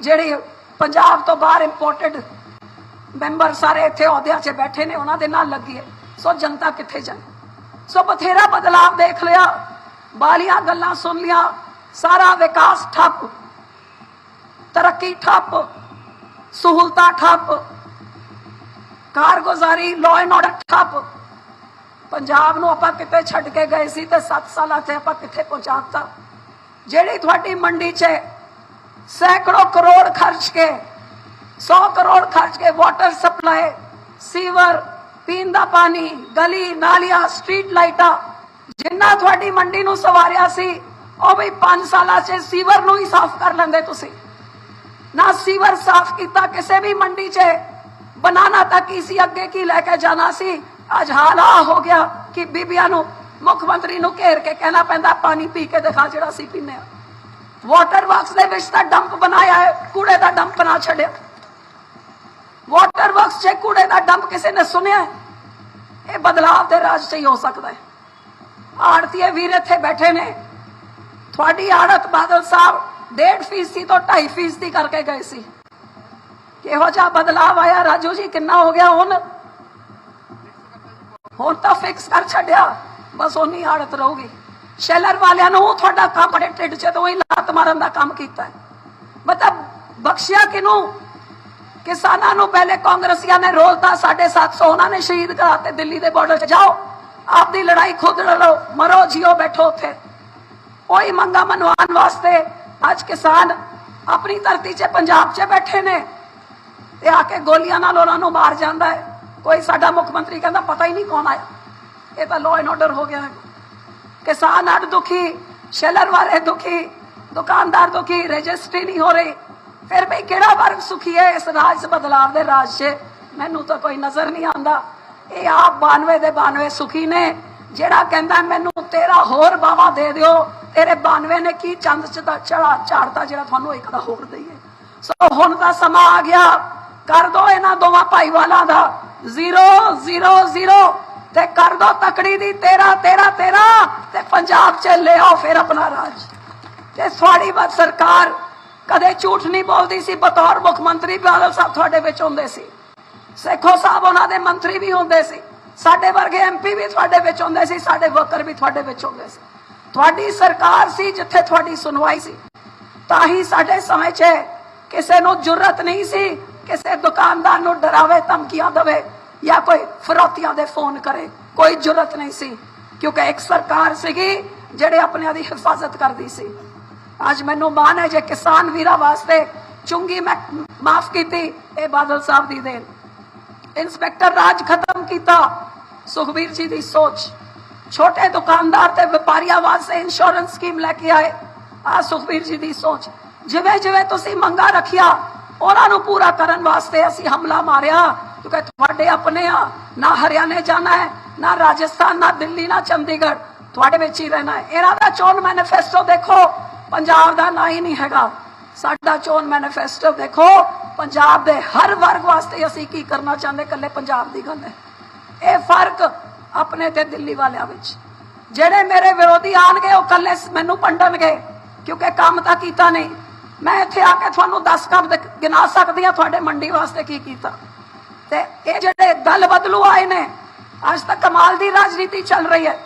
ਜਿਹੜੀ ਪੰਜਾਬ ਤੋਂ ਬਾਹਰ ਇੰਪੋਰਟਡ ਮੈਂਬਰ ਸਾਰੇ ਇੱਥੇ ਅਹੁਦਿਆਂ 'ਚ ਬੈਠੇ ਨੇ, ਉਹਨਾਂ ਦੇ ਨਾਲ ਲੱਗੀਏ ਸੋ ਜਨਤਾ ਕਿੱਥੇ ਜਾਏ? ਸੋ ਬਥੇਰਾ ਬਦਲਾਵ ਦੇਖ ਲਿਆ ਬਾਲੀਆਂ ਗੱਲਾਂ ਸੁਣ ਲਿਆ, ਸਾਰਾ ਵਿਕਾਸ ਠੱਪ, ਤਰੱਕੀ ਠੱਪ, ਸਹੂਲਤਾਂ ਠੱਪ, ਕਾਰਗੁਜ਼ਾਰੀ ਲਾਅ ਐਂਡ ਆਰਡਰ ਠੱਪ। ਪੰਜਾਬ ਨੂੰ ਆਪਾਂ ਕਿਤੇ ਛੱਡ ਕੇ ਗਏ ਸੀ ਤੇ 7 ਸਾਲਾਂ ਤੇ ਆਪਾਂ ਕਿੱਥੇ ਪਹੁੰਚਾਤਾ ਜਿਹੜੀ ਤੁਹਾਡੀ ਮੰਡੀ 'ਚ ਸੈਂਕੜੋ ਕਰੋੜ ਖਰਚ ਕੇ 100 ਕਰੋੜ ਖਰਚ ਕੇ ਵਾਟਰ ਸਪਲਾਈ ਸੀਵਰ, ਪੀਣ ਦਾ ਪਾਣੀ, ਗਲੀ, ਨਾਲੀਆਂ ਸਟਰੀਟ ਲਾਈਟਾਂ ਜਿੰਨਾ ਤੁਹਾਡੀ ਮੰਡੀ ਨੂੰ ਸਵਾਰਿਆ ਸੀ, ਉਹ ਵੀ 5 ਸਾਲਾਂ 'ਚ ਸੀਵਰ ਨੂੰ ਹੀ ਸਾਫ਼ ਕਰ ਲੈਂਦੇ ਤੁਸੀਂ। ਨਾ ਸੀਵਰ ਸਾਫ਼ ਕੀਤਾ ਕਿਸੇ ਵੀ ਮੰਡੀ 'ਚ, ਬਨਾਨਾ ਤੱਕ ਹੀ ਅੱਗੇ ਕੀ ਲੈ ਕੇ ਜਾਣਾ ਸੀ? ਅੱਜ ਹਾਲ ਆ ਹੋ ਗਿਆ ਕਿ ਬੀਬੀਆਂ ਨੂੰ, ਮੁੱਖ ਮੰਤਰੀ ਨੂੰ ਘੇਰ ਕੇ ਕਹਿਣਾ ਪੈਂਦਾ, ਪਾਣੀ ਪੀ ਕੇ ਦਿਖਾ ਜਿਹੜਾ ਸੀ ਪੀਨੇ ਆ ਵਾਟਰ ਵਰਕਸ ਦੇ ਵਿੱਚ ਤਾਂ ਡੰਪ ਬਣਾਇਆ ਹੈ, ਕੂੜੇ ਦਾ ਡੰਪ ਬਣਾ ਛੱਡਿਆ। ਵਾਟਰ ਵਰਕਸ 'ਚ ਕੂੜੇ ਦਾ ਡੰਪ ਕਿਸੇ ਨੇ ਸੁਣਿਆ ਇਹ ਬਦਲਾਵ ਦੇ ਰਾਜ 'ਚ ਹੀ ਹੋ ਸਕਦਾ ਹੈ। ਆੜਤੀਏ ਵੀਰ ਇੱਥੇ ਬੈਠੇ ਨੇ। ਤੁਹਾਡੀ ਆੜਤ ਬਾਦਲ ਸਾਹਿਬ 1.5 ਫੀਸਦੀ ਤੋਂ 2.5 ਫੀਸਦੀ ਕਰਕੇ ਗਏ ਸੀ। ਕਿਹੋ ਜਿਹਾ ਬਦਲਾਵ ਆਇਆ ਰਾਜੂ ਜੀ? ਕਿੰਨਾ ਹੋ ਗਿਆ ਹੁਣ? ਹੁਣ ਤਾਂ ਫਿਕਸ ਕਰ ਛੱਡਿਆ। ਬਸ ਉਨੀ ਆੜਤ ਰਹੂਗੀ। ਸ਼ੈਲਰ ਵਾਲਿਆਂ ਨੂੰ ਤੁਹਾਡਾ ਕੰਮ ਬੜੇ ਢਿੱਡ 'ਚ ਤੋਂ ਹੀ ਲਾਤ ਮਾਰਨ ਦਾ ਕੰਮ ਕੀਤਾ ਹੈ। ਮਤਲਬ ਬਖਸ਼ਿਆ ਕਿਨੂੰ ਕਿਸਾਨਾਂ ਨੂੰ ਪਹਿਲੇ ਕਾਂਗਰਸੀਆਂ ਨੇ ਰੋਲਤਾ 750 ਉਹਨਾਂ ਨੇ ਸ਼ਹੀਦ ਕਰਾਤੇ ਦਿੱਲੀ ਦੇ ਬਾਰਡਰ 'ਚ। ਜਾਓ, ਆਪਦੀ ਲੜਾਈ ਖੁਦ ਲੜੋ, ਮਰੋ, ਜਿਓ, ਬੈਠੋ ਉੱਥੇ। ਕੋਈ ਮੰਗਾ ਮਨਵਾਉਣ ਵਾਸਤੇ ਅੱਜ ਕਿਸਾਨ ਆਪਣੀ ਧਰਤੀ 'ਚ, ਪੰਜਾਬ 'ਚ ਬੈਠੇ ਨੇ ਤੇ ਆ ਕੇ ਗੋਲੀਆਂ ਨਾਲ ਉਹਨਾਂ ਨੂੰ ਮਾਰ ਜਾਂਦਾ ਹੈ। ਕੋਈ ਸਾਡਾ ਮੁੱਖ ਮੰਤਰੀ ਕਹਿੰਦਾ, ਪਤਾ ਹੀ ਨਹੀਂ ਕੌਣ ਆਇਆ। ਇਹ ਤਾਂ ਲਾਅ ਐਂਡ ਆਰਡਰ ਹੋ ਗਿਆ ਹੈ। ਕਿਸਾਨ ਅੜ ਦੁਖੀ, ਸ਼ੈਲਰ ਵਾਲੇ ਦੁਖੀ, ਦੁਕਾਨਦਾਰ ਦੁਖੀ, ਰਜਿਸਟਰੀ ਨਹੀਂ ਹੋ ਰਹੀ। ਫਿਰ ਵੀ ਕਿਹੜਾ ਵਰਗ ਸੁਖੀ ਹੈ ਇਸ ਰਾਜ ਬਦਲਾਵ ਦੇ ਰਾਜ 'ਚ ਮੈਨੂੰ ਤਾਂ ਕੋਈ ਨਜ਼ਰ ਨਹੀਂ ਆਉਂਦਾ। ਇਹ ਆਪ 92 ਦੇ 92 ਸੁਖੀ ਨੇ, ਜਿਹੜਾ ਕਹਿੰਦਾ ਮੈਨੂੰ ਤੇਰਾ ਹੋਰ ਬਾਵਾ ਦੇ ਦਿਓ। ਤੇਰੇ 92 ਨੇ ਕੀ ਚੰਦ ਚੜਾ ਝਾੜਦਾ ਜਿਹੜਾ ਤੁਹਾਨੂੰ ਇੱਕ ਦਾ ਹੋਰ ਦਈਏ? ਸੋ ਹੁਣ ਦਾ ਸਮਾਂ ਆ ਗਿਆ। ਕਰ ਦੋ ਇਹਨਾਂ ਦੋਵਾਂ ਭਾਈਵਾਲਾਂ ਦਾ। 0 0 0 ਤੇ ਕਰ ਦੋ ਤਕੜੀ ਦੀ ਤੇਰਾ ਤੇਰਾ ਤੇਰਾ। ਤੇ ਪੰਜਾਬ ਚ ਲਿਆਓ ਆਓ ਫਿਰ ਆਪਣਾ ਰਾਜ। ਤੇ ਤੁਹਾਡੀ ਬਾਤ ਸਰਕਾਰ। ਕਦੇ ਝੂਠ ਨਹੀਂ ਬੋਲਦੀ ਸੀ, ਬਤੌਰ ਮੁੱਖ ਮੰਤਰੀ ਬਾਦਲ ਸਾਹਿਬ ਤੁਹਾਡੇ ਵਿੱਚ ਹੁੰਦੇ ਸੀ। ਸੇਖੋ ਸਾਹਿਬ ਉਹਨਾਂ ਦੇ ਮੰਤਰੀ ਵੀ ਹੁੰਦੇ ਸੀ। ਸਾਡੇ ਵਰਗੇ ਐਮਪੀ ਵੀ ਤੁਹਾਡੇ ਵਿੱਚ ਹੁੰਦੇ ਸੀ, ਸਾਡੇ ਵਰਕਰ ਵੀ ਤੁਹਾਡੇ ਵਿੱਚ ਹੁੰਦੇ ਸੀ। ਤੁਹਾਡੀ ਸਰਕਾਰ ਸੀ ਜਿੱਥੇ ਤੁਹਾਡੀ ਸੁਣਵਾਈ ਸੀ। ਤਾਂ ਹੀ ਸਾਡੇ ਸਮੇਂ 'ਚ ਕਿਸੇ ਨੂੰ ਜੁਰਤ ਨਹੀਂ ਸੀ ਕਿਸੇ ਦੁਕਾਨਦਾਰ ਨੂੰ ਡਰਾਵੇ, ਧਮਕੀਆਂ ਦੇਵੇ ਜਾਂ ਕੋਈ ਫਰੋਤੀਆਂ ਦੇ ਫੋਨ ਕਰੇ। ਕੋਈ ਜੁਰਤ ਨਹੀਂ ਸੀ, ਕਿਉਂਕਿ ਇੱਕ ਸਰਕਾਰ ਸੀਗੀ ਜਿਹੜੇ ਆਪਣਿਆਂ ਦੀ ਹਿਫਾਜ਼ਤ ਕਰਦੀ ਸੀ। ਅੱਜ ਮੈਨੂੰ ਮਾਣ ਹੈ ਜੇ ਕਿਸਾਨ ਵੀਰਾਂ ਵਾਸਤੇ ਚੁੰਗੀ ਮੈਂ ਮਾਫ ਕੀਤੀ, ਇਹ ਬਾਦਲ ਸਾਹਿਬ ਦੀ ਦੇਣ। ਇੰਸਪੈਕਟਰ ਰਾਜ ਖਤਮ ਕੀਤਾ, ਸੁਖਬੀਰ ਜੀ ਦੀ ਸੋਚ। ਛੋਟੇ ਦੁਕਾਨਦਾਰ ਤੇ ਵਪਾਰੀਆਂ ਵਾਸਤੇ ਇੰਸ਼ੋਰੈਂਸ ਸਕੀਮ ਲੈ ਕੇ ਆਏ। ਆ ਸੁਖਬੀਰ ਜੀ ਦੀ ਸੋਚ। ਜਿਵੇਂ ਜਿਵੇਂ ਤੁਸੀਂ ਮੰਗਾ ਰੱਖਿਆ, ਉਹਨਾਂ ਨੂੰ ਪੂਰਾ ਕਰਨ ਵਾਸਤੇ ਅਸੀਂ ਹਮਲਾ ਮਾਰਿਆ, ਕਿਉਂਕਿ ਤੁਹਾਡੇ ਆਪਣੇ ਆ, ਨਾ ਹਰਿਆਣੇ ਜਾਣਾ ਹੈ, ਨਾ ਰਾਜਸਥਾਨ, ਨਾ ਦਿੱਲੀ, ਨਾ ਚੰਡੀਗੜ੍ਹ। ਤੁਹਾਡੇ ਵਿੱਚ ਹੀ ਰਹਿਣਾ ਹੈ। ਇਹਨਾਂ ਦਾ ਚੋਣ ਮੈਨੀਫੈਸਟੋ ਦੇਖੋ। ਪੰਜਾਬ ਦਾ ਨਾਂ ਹੀ ਨਹੀਂ ਹੈਗਾ। ਸਾਡਾ ਚੋਣ ਮੈਨੀਫੈਸਟੋ ਦੇਖੋ, ਪੰਜਾਬ ਦੇ ਹਰ ਵਰਗ ਵਾਸਤੇ ਅਸੀਂ ਕੀ ਕਰਨਾ ਚਾਹੁੰਦੇ? ਕੱਲੇ ਪੰਜਾਬ ਦੀ ਗੱਲ ਹੈ। ਇਹ ਫ਼ਰਕ ਆਪਣੇ ਤੇ ਦਿੱਲੀ ਵਾਲਿਆਂ ਵਿੱਚ। ਜਿਹੜੇ ਮੇਰੇ ਵਿਰੋਧੀ ਆਣਗੇ ਉਹ ਕੱਲੇ ਮੈਨੂੰ ਪੰਡਣਗੇ ਕਿਉਂਕਿ ਕੰਮ ਤਾਂ ਕੀਤਾ ਨਹੀਂ। ਮੈਂ ਇੱਥੇ ਆ ਕੇ ਤੁਹਾਨੂੰ 10 ਕੰਮ ਗਿਣਾ ਸਕਦੀ ਹਾਂ, ਤੁਹਾਡੇ ਮੰਡੀ ਵਾਸਤੇ ਕੀ ਕੀਤਾ। ਤੇ ਇਹ ਜਿਹੜੇ ਦਲ ਬਦਲੂ ਆਏ ਨੇ, ਅੱਜ ਤੱਕ ਕਮਾਲ ਦੀ ਰਾਜਨੀਤੀ ਚੱਲ ਰਹੀ ਹੈ।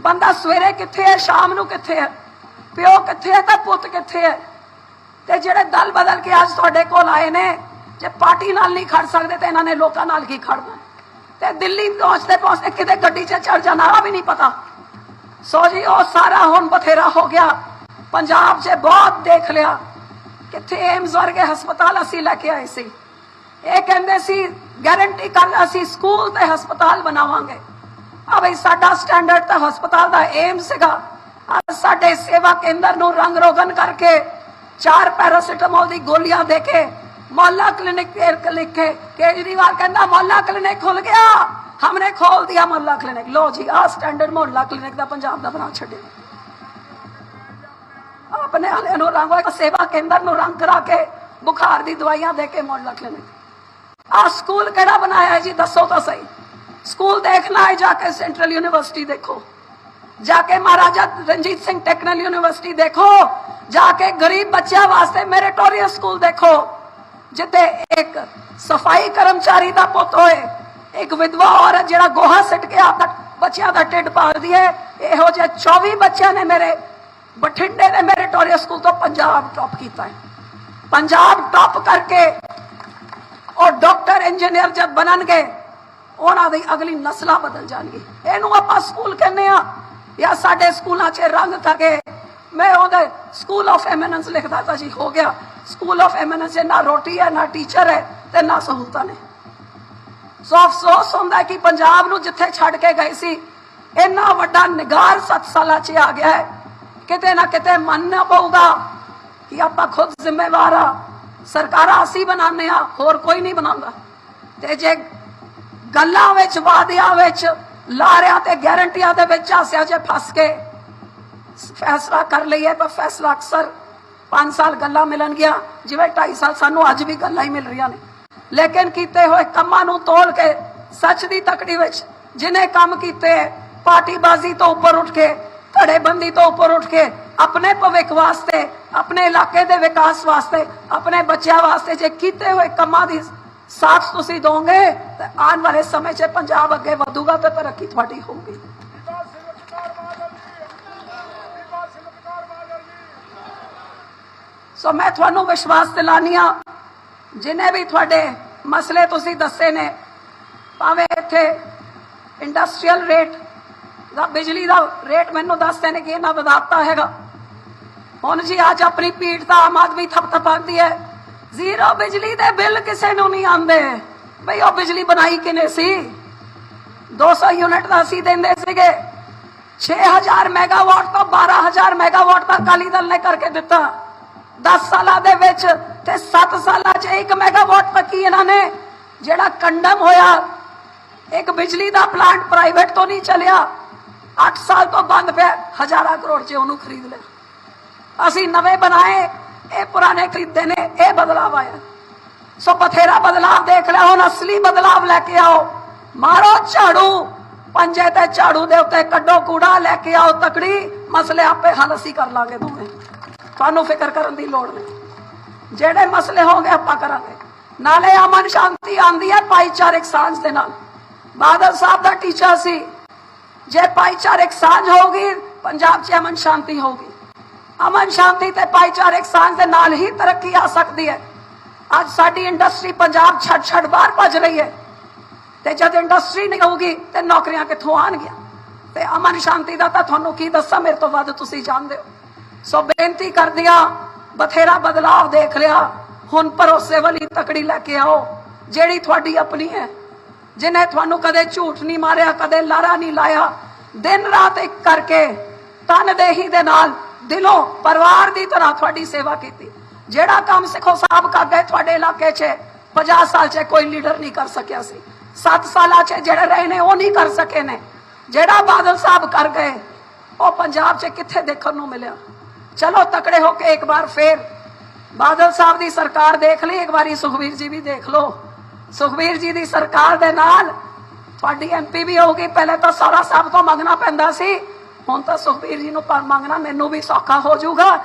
ਬੰਦਾ ਸਵੇਰੇ ਕਿੱਥੇ ਹੈ, ਸ਼ਾਮ ਨੂੰ ਕਿੱਥੇ ਹੈ? ਪਿਓ ਕਿੱਥੇ ਹੈ, ਤਾਂ ਪੁੱਤ ਕਿੱਥੇ ਹੈ? ਤੇ ਜਿਹੜੇ ਦਲ ਬਦਲ ਕੇ ਅੱਜ ਤੁਹਾਡੇ ਕੋਲ ਆਏ ਨੇ, ਜੇ ਪਾਰਟੀ ਨਾਲ ਨਹੀਂ ਖੜ ਸਕਦੇ, ਤੇ ਇਹਨਾਂ ਨੇ ਲੋਕਾਂ ਨਾਲ ਕੀ ਖੜਨਾ? ਤੇ ਦਿੱਲੀ ਪਹੁੰਚਦੇ ਪਹੁੰਚਦੇ ਕਿਤੇ ਗੱਡੀ 'ਚ ਚੜ ਜਾਣਾ ਆ ਵੀ ਨਹੀਂ ਪਤਾ। ਸੋ ਜੀ, ਉਹ ਸਾਰਾ ਹੁਣ ਬਥੇਰਾ ਹੋ ਗਿਆ। ਪੰਜਾਬ 'ਚ ਬਹੁਤ ਦੇਖ ਲਿਆ ਕਿੱਥੇ ਏਮਸ ਵਰਗੇ ਹਸਪਤਾਲ ਅਸੀਂ ਲੈ ਕੇ ਆਏ ਸੀ। ਇਹ ਕਹਿੰਦੇ ਸੀ, ਗਾਰੰਟੀ ਕਰ ਅਸੀਂ ਸਕੂਲ ਤੇ ਹਸਪਤਾਲ ਬਣਾਵਾਂਗੇ। ਆ ਬਈ ਸਾਡਾ ਸਟੈਂਡਰਡ ਤਾਂ ਹਸਪਤਾਲ ਦਾ ਏਮ ਸੀਗਾ। ਆਹ ਸਾਡੇ ਸੇਵਾ ਕੇਂਦਰ ਨੂੰ ਰੰਗ ਰੋਗਨ ਕਰਕੇ ਚਾਰ ਪੈਰਾਸੀਟਾਮੋਲ ਦੀ ਗੋਲੀਆਂ ਦੇ ਕੇ मोहल्ला क्लिनिक के लिखे केजरीवाल कहना मोहल्ला क्लिनिक खुल गया हमने खोल दिया मोहल्ला क्लिनिक लो जी आ स्टैंडर्ड मोहल्ला क्लिनिक ਦਾ ਪੰਜਾਬ ਦਾ ਬਣਾ ਛੱਡਿਆ ਆਪਣੇ ਵਾਲਿਆਂ ਨੂੰ ਰੰਗ ਹੋਇਆ ਸੇਵਾ ਕੇਂਦਰ ਨੂੰ ਰੰਗ ਕਰਾ ਕੇ ਬੁਖਾਰ ਦੀ ਦਵਾਈਆਂ ਦੇ ਕੇ ਮੁਹੱਲਾ ਕਲੀਨਿਕ ਆ ਸਕੂਲ ਕਿਹੜਾ ਬਣਾਇਆ ਹੈ ਜੀ ਦੱਸੋ ਤਾਂ ਸਹੀ ਸਕੂਲ ਦੇਖਣਾ ਹੈ ਜਾ ਕੇ ਸੈਂਟਰਲ ਯੂਨੀਵਰਸਿਟੀ ਦੇਖੋ ਜਾਕੇ ਮਹਾਰਾਜਾ ਰਣਜੀਤ ਸਿੰਘ ਟੈਕਨਲ ਯੂਨੀਵਰਸਿਟੀ ਦੇਖੋ ਜਾਕੇ ਗਰੀਬ ਬੱਚਿਆਂ ਵਾਸਤੇ ਮੈਰਿਟੋਰੀਅਸ ਸਕੂਲ ਦੇਖੋ ਜਿੱਥੇ ਇੱਕ ਸਫ਼ਾਈ ਕਰਮਚਾਰੀ ਦਾ ਪੁੱਤ ਹੋਏ ਇੱਕ ਵਿਧਵਾ ਔਰਤ ਜਿਹੜਾ ਗੋਹਾ ਸਿੱਟ ਕੇ ਆਪਦਾ ਬੱਚਿਆਂ ਦਾ ਢਿੱਡ ਪਾਲਦੀ ਹੈ ਇਹੋ ਜਿਹੇ 24 ਬੱਚਿਆਂ ਨੇ ਮੇਰੇ ਬਠਿੰਡੇ ਦੇ ਮੈਰਿਟੋਰੀਅਸ ਸਕੂਲ ਤੋਂ ਪੰਜਾਬ ਟੌਪ ਕੀਤਾ ਹੈ ਪੰਜਾਬ ਟੌਪ ਕਰਕੇ ਔਰ ਡਾਕਟਰ ਇੰਜੀਨੀਅਰ ਜਦ ਬਣਨਗੇ ਉਹਨਾਂ ਦੀ ਅਗਲੀ ਨਸਲਾਂ ਬਦਲ ਜਾਣਗੀ ਇਹਨੂੰ ਆਪਾਂ ਸਕੂਲ ਕਹਿੰਦੇ ਆ ਜਾਂ ਸਾਡੇ ਸਕੂਲਾਂ 'ਚ ਰੰਗ ਕਰਕੇ ਮੈਂ ਉਹਦੇ ਸਕੂਲ ਆਫ ਐਮੀਨੈਂਸ ਲਿਖਦਾ ਤਾਂ ਜੀ ਹੋ ਗਿਆ। ਸਕੂਲ ਆਫ ਐਮੀਨੈਂਸ ਨਾ ਰੋਟੀ ਹੈ, ਨਾ ਟੀਚਰ ਹੈ ਤੇ ਨਾ ਸਹੂਲਤਾਂ ਨੇ। ਸੋ ਅਫਸੋਸ ਹੁੰਦਾ ਕਿ ਪੰਜਾਬ ਨੂੰ ਜਿੱਥੇ ਛੱਡ ਕੇ ਗਏ ਸੀ, ਇੰਨਾ ਵੱਡਾ ਨਿਗਾਰ 7 ਸਾਲਾਂ 'ਚ ਆ ਗਿਆ ਹੈ। ਕਿਤੇ ਨਾ ਕਿਤੇ ਮੰਨਣਾ ਪਊਗਾ ਕਿ ਆਪਾਂ ਖੁਦ ਜ਼ਿੰਮੇਵਾਰ ਆ। ਸਰਕਾਰਾਂ ਅਸੀਂ ਬਣਾਉਂਦੇ ਆ ਹੋਰ ਕੋਈ ਨਹੀਂ ਬਣਾਉਂਦਾ। ਤੇ ਜੇ ਗੱਲਾਂ ਵਿੱਚ ਵਾਦਿਆਂ ਵਿੱਚ ਲਾਰਿਆਂ ਤੇ ਗਾਰੰਟੀਆਂ ਦੇ ਵਿੱਚ ਹਾਸਿਆਂ 'ਚ ਫਸ ਕੇ ਫੈਸਲਾ ਕਰ ਲਈਏ ਤਾਂ ਫੈਸਲਾ ਅਕਸਰ 5 ਸਾਲ ਗੱਲਾਂ ਮਿਲਣ ਗਿਆ ਜਿਵੇਂ 2.5 ਸਾਲ ਸਾਨੂੰ ਅੱਜ ਵੀ ਗੱਲਾਂ ਹੀ ਮਿਲ ਰਹੀਆਂ ਨੇ। ਲੇਕਿਨ ਕੀਤੇ ਹੋਏ ਕੰਮਾਂ ਨੂੰ ਤੋਲ ਕੇ ਸੱਚ ਦੀ ਤਕੜੀ ਵਿੱਚ ਜਿਨੇ ਕੰਮ ਕੀਤੇ, ਪਾਰਟੀਬਾਜ਼ੀ ਤੋਂ ਉੱਪਰ ਉੱਠ ਕੇ ਧੜੇਬੰਦੀ ਤੋਂ ਉੱਪਰ ਉੱਠ ਕੇ, ਆਪਣੇ ਭਵਿੱਖ ਵਾਸਤੇ, ਆਪਣੇ ਇਲਾਕੇ ਦੇ ਵਿਕਾਸ ਵਾਸਤੇ, ਆਪਣੇ ਬੱਚਿਆਂ ਵਾਸਤੇ ਜੇ ਕੀਤੇ ਹੋਏ ਕੰਮਾਂ ਦੀ ਸਾਥ ਤੁਸੀਂ ਦੋਗੇ ਤੇ ਆਉਣ ਵਾਲੇ ਸਮੇਂ 'ਚ ਪੰਜਾਬ ਅੱਗੇ ਵਧੂਗਾ ਤੇ ਤਰੱਕੀ ਤੁਹਾਡੀ ਹੋਊਗੀ। ਸੋ ਮੈਂ ਤੁਹਾਨੂੰ ਵਿਸ਼ਵਾਸ ਦਿਲਾਨੀ ਆ, ਜਿਨੇ ਵੀ ਤੁਹਾਡੇ ਮਸਲੇ ਤੁਸੀਂ ਦੱਸੇ ਨੇ, ਭਾਵੇਂ ਇੱਥੇ ਇੰਡਸਟਰੀਅਲ ਰੇਟ ਦਾ, ਬਿਜਲੀ ਦਾ ਰੇਟ ਮੈਨੂੰ ਦੱਸਦੇ ਨੇ ਕਿ ਇਹਨਾਂ ਵਧਾਤਾ ਹੈਗਾ। ਹੁਣ ਜੀ ਅੱਜ ਆਪਣੀ ਪੀਠ ਤਾਂ ਆਮ ਆਦਮੀ ਥਪਥਪਾਉਂਦੀ ਹੈ। ਜ਼ੀਰੋ ਬਿਜਲੀ ਦੇ ਬਿੱਲ ਕਿਸੇ ਨੂੰ ਨਹੀਂ ਆਉਂਦੇ। ਬਈ ਉਹ ਬਿਜਲੀ ਬਣਾਈ ਕਿਨੇ ਸੀ? 200 ਯੂਨਿਟ ਦਾ ਅਸੀਂ ਦਿੰਦੇ ਸੀਗੇ। 6000 ਮੈਗਾਵਾਟ ਤੋਂ 12000 ਮੈਗਾਵਾਟ ਤੱਕ ਅਕਾਲੀ ਦਲ ਨੇ ਕਰਕੇ ਦਿੱਤਾ। 10 ਸਾਲਾਂ ਦੇ ਵਿੱਚ ਤੇ 7 ਸਾਲਾਂ 'ਚ 1 ਮੈਗਾਵਾਟ ਤੱਕ ਹੀ ਇਹਨਾਂ ਨੇ ਜਿਹੜਾ ਕੰਡਮ ਹੋਇਆ, ਇੱਕ ਬਿਜਲੀ ਦਾ ਪਲਾਂਟ ਪ੍ਰਾਈਵੇਟ ਤੋਂ ਨਹੀਂ ਚੱਲਿਆ। 8 ਸਾਲ ਤੋਂ ਬੰਦ ਪਿਆ, ਹਜ਼ਾਰਾਂ ਕਰੋੜ 'ਚ ਉਹਨੂੰ ਖਰੀਦ ਲਿਆ। ਅਸੀਂ ਨਵੇਂ ਬਣਾਏ ਇਹ ਪੁਰਾਣੇ ਖਰੀਦੇ ਨੇ, ਇਹ ਬਦਲਾਵ ਆਇਆ। ਸੋ ਬਥੇਰਾ ਬਦਲਾਵ ਦੇਖ ਲਿਆ, ਹੁਣ ਅਸਲੀ ਬਦਲਾਵ ਲੈ ਕੇ ਆਓ। ਮਾਰੋ ਝਾੜੂ, ਪੰਜੇ ਤੇ ਝਾੜੂ ਦੇ ਉੱਤੇ ਕੱਢੋ ਕੂੜਾ, ਲੈ ਕੇ ਆਓ ਤਕੜੀ। ਮਸਲੇ ਆਪੇ ਹੱਲ ਅਸੀਂ ਕਰ ਲਾਂਗੇ ਦੋਵੇਂ। ਤੁਹਾਨੂੰ ਫਿਕਰ ਕਰਨ ਦੀ ਲੋੜ ਨਹੀਂ। ਜਿਹੜੇ ਮਸਲੇ ਹੋਣਗੇ ਆਪਾਂ ਕਰਾਂਗੇ। ਨਾਲੇ ਅਮਨ ਸ਼ਾਂਤੀ ਆਂਦੀ ਹੈ ਭਾਈਚਾਰਕ ਸਾਂਝ ਦੇ ਨਾਲ। ਬਾਦਲ ਸਾਹਿਬ ਦਾ ਟੀਚਾ ਸੀ। ਜੇ ਭਾਈਚਾਰਕ ਸਾਂਝ ਹੋਊਗੀ, ਪੰਜਾਬ 'ਚ ਅਮਨ ਸ਼ਾਂਤੀ ਹੋਊਗੀ। ਅਮਨ ਸ਼ਾਂਤੀ ਤੇ ਭਾਈਚਾਰਕ ਸਾਂਝ ਦੇ ਨਾਲ ਹੀ ਤਰੱਕੀ ਆ ਸਕਦੀ ਹੈ। ਅੱਜ ਸਾਡੀ ਇੰਡਸਟਰੀ ਪੰਜਾਬ ਛੱਡ ਛੱਡ ਬਾਹਰ ਭੱਜ ਰਹੀ ਹੈ। ਤੇ ਜਦ ਇੰਡਸਟਰੀ ਨਹੀਂ ਹੋਊਗੀ, ਤੇ ਨੌਕਰੀਆਂ ਕਿੱਥੋਂ ਆਣਗੀਆਂ ਤੇ ਅਮਨ ਸ਼ਾਂਤੀ ਦਾ ਤਾਂ ਤੁਹਾਨੂੰ ਕੀ ਦੱਸਾਂ, ਮੇਰੇ ਤੋਂ ਵੱਧ ਤੁਸੀਂ ਜਾਣਦੇ ਹੋ। ਸੋ ਬੇਨਤੀ ਕਰਦਿਆਂ ਬਥੇਰਾ ਬਦਲਾਵ ਦੇਖ ਲਿਆ, ਹੁਣ ਭਰੋਸੇ ਵਾਲੀ ਤਕੜੀ ਲੈ ਕੇ ਆਓ, ਜਿਹੜੀ ਤੁਹਾਡੀ ਆਪਣੀ ਹੈ। ਜਿਨੇ ਤੁਹਾਨੂੰ ਕਦੇ ਝੂਠ ਨਹੀਂ ਮਾਰਿਆ, ਕਦੇ ਲਾਰਾ ਨਹੀਂ ਲਾਇਆ, ਦਿਨ ਰਾਤ ਇੱਕ ਕਰਕੇ ਤਨਦੇਹੀ ਦੇ ਨਾਲ ਦਿਲੋਂ ਪਰਿਵਾਰ ਦੀ ਤਰ੍ਹਾਂ ਤੁਹਾਡੀ ਸੇਵਾ ਕੀਤੀ। ਜਿਹੜਾ ਕੰਮ ਸਿੱਖੋ ਸਾਹਿਬ ਕਰ ਗਏ ਤੁਹਾਡੇ ਇਲਾਕੇ 'ਚ 50 ਸਾਲ 'ਚ ਕੋਈ ਲੀਡਰ ਨਹੀਂ ਕਰ ਸਕਿਆ ਸੀ। 7 ਸਾਲਾਂ 'ਚ ਜਿਹੜੇ ਰਹੇ ਨੇ, ਉਹ ਨਹੀਂ ਕਰ ਸਕੇ ਨੇ। ਜਿਹੜਾ ਬਾਦਲ ਸਾਹਿਬ ਕਰ ਗਏ, ਉਹ ਪੰਜਾਬ 'ਚ ਕਿੱਥੇ ਦੇਖਣ ਨੂੰ ਮਿਲਿਆ? ਚਲੋ ਤਕੜੇ ਹੋ ਕੇ ਇੱਕ ਵਾਰ ਫੇਰ ਬਾਦਲ ਸਾਹਿਬ ਦੀ ਸਰਕਾਰ ਦੇਖ ਲਈ, ਇੱਕ ਵਾਰੀ ਸੁਖਵੀਰ ਜੀ ਵੀ ਦੇਖ ਲਓ। ਸੁਖਵੀਰ ਜੀ ਦੀ ਸਰਕਾਰ ਦੇ ਨਾਲ ਤੁਹਾਡੀ ਐਮਪੀ ਵੀ ਹੋਊਗੀ। ਪਹਿਲੇ ਤਾਂ ਸਾਰਾ ਸਾਹਿਬ ਤੋਂ ਮੰਗਣਾ ਪੈਂਦਾ ਸੀ। ਹੁਣ ਤਾਂ ਸੁਖਬੀਰ ਜੀ ਨੂੰ ਪਰ ਮੰਗਣਾ ਮੈਨੂੰ ਵੀ ਸੌਖਾ ਹੋ ਜਾਊਗਾ।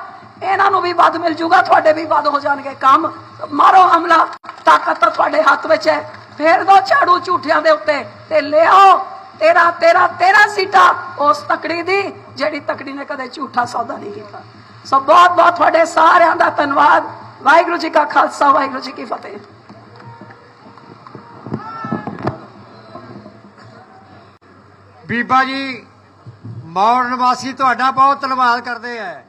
ਇਹਨਾਂ ਨੂੰ ਵੀ ਵੱਧ ਮਿਲ ਜਾਊਗਾ, ਤੁਹਾਡੇ ਵੀ ਵੱਧ ਹੋ ਜਾਣਗੇ ਕੰਮ। ਮਾਰੋ ਹਮਲਾ, ਤਾਕਤ ਤਾਂ ਤੁਹਾਡੇ ਹੱਥ ਵਿੱਚ ਹੈ। ਫੇਰ ਦੋ ਝਾੜੂ ਝੂਠਿਆਂ ਦੇ ਉੱਤੇ ਤੇ ਲਿਆਓ। ਤੇਰਾ ਤੇਰਾ ਤੇਰਾ ਸੀਟਾ ਉਸ ਤਕੜੀ ਦੀ, ਜਿਹੜੀ ਤਕੜੀ ਨੇ ਕਦੇ ਝੂਠਾ ਸੌਦਾ ਨਹੀਂ ਕੀਤਾ। ਸੋ ਬਹੁਤ ਬਹੁਤ ਤੁਹਾਡੇ ਸਾਰਿਆਂ ਦਾ ਧੰਨਵਾਦ। ਵਾਹਿਗੁਰੂ ਜੀ ਕਾ ਖਾਲਸਾ, ਵਾਹਿਗੁਰੂ ਜੀ ਕੀ ਫਤਿਹ। ਬੀਬਾ ਜੀ ਮੌੜ ਨਿਵਾਸੀ ਤੁਹਾਡਾ ਬਹੁਤ ਧੰਨਵਾਦ ਕਰਦੇ ਆ।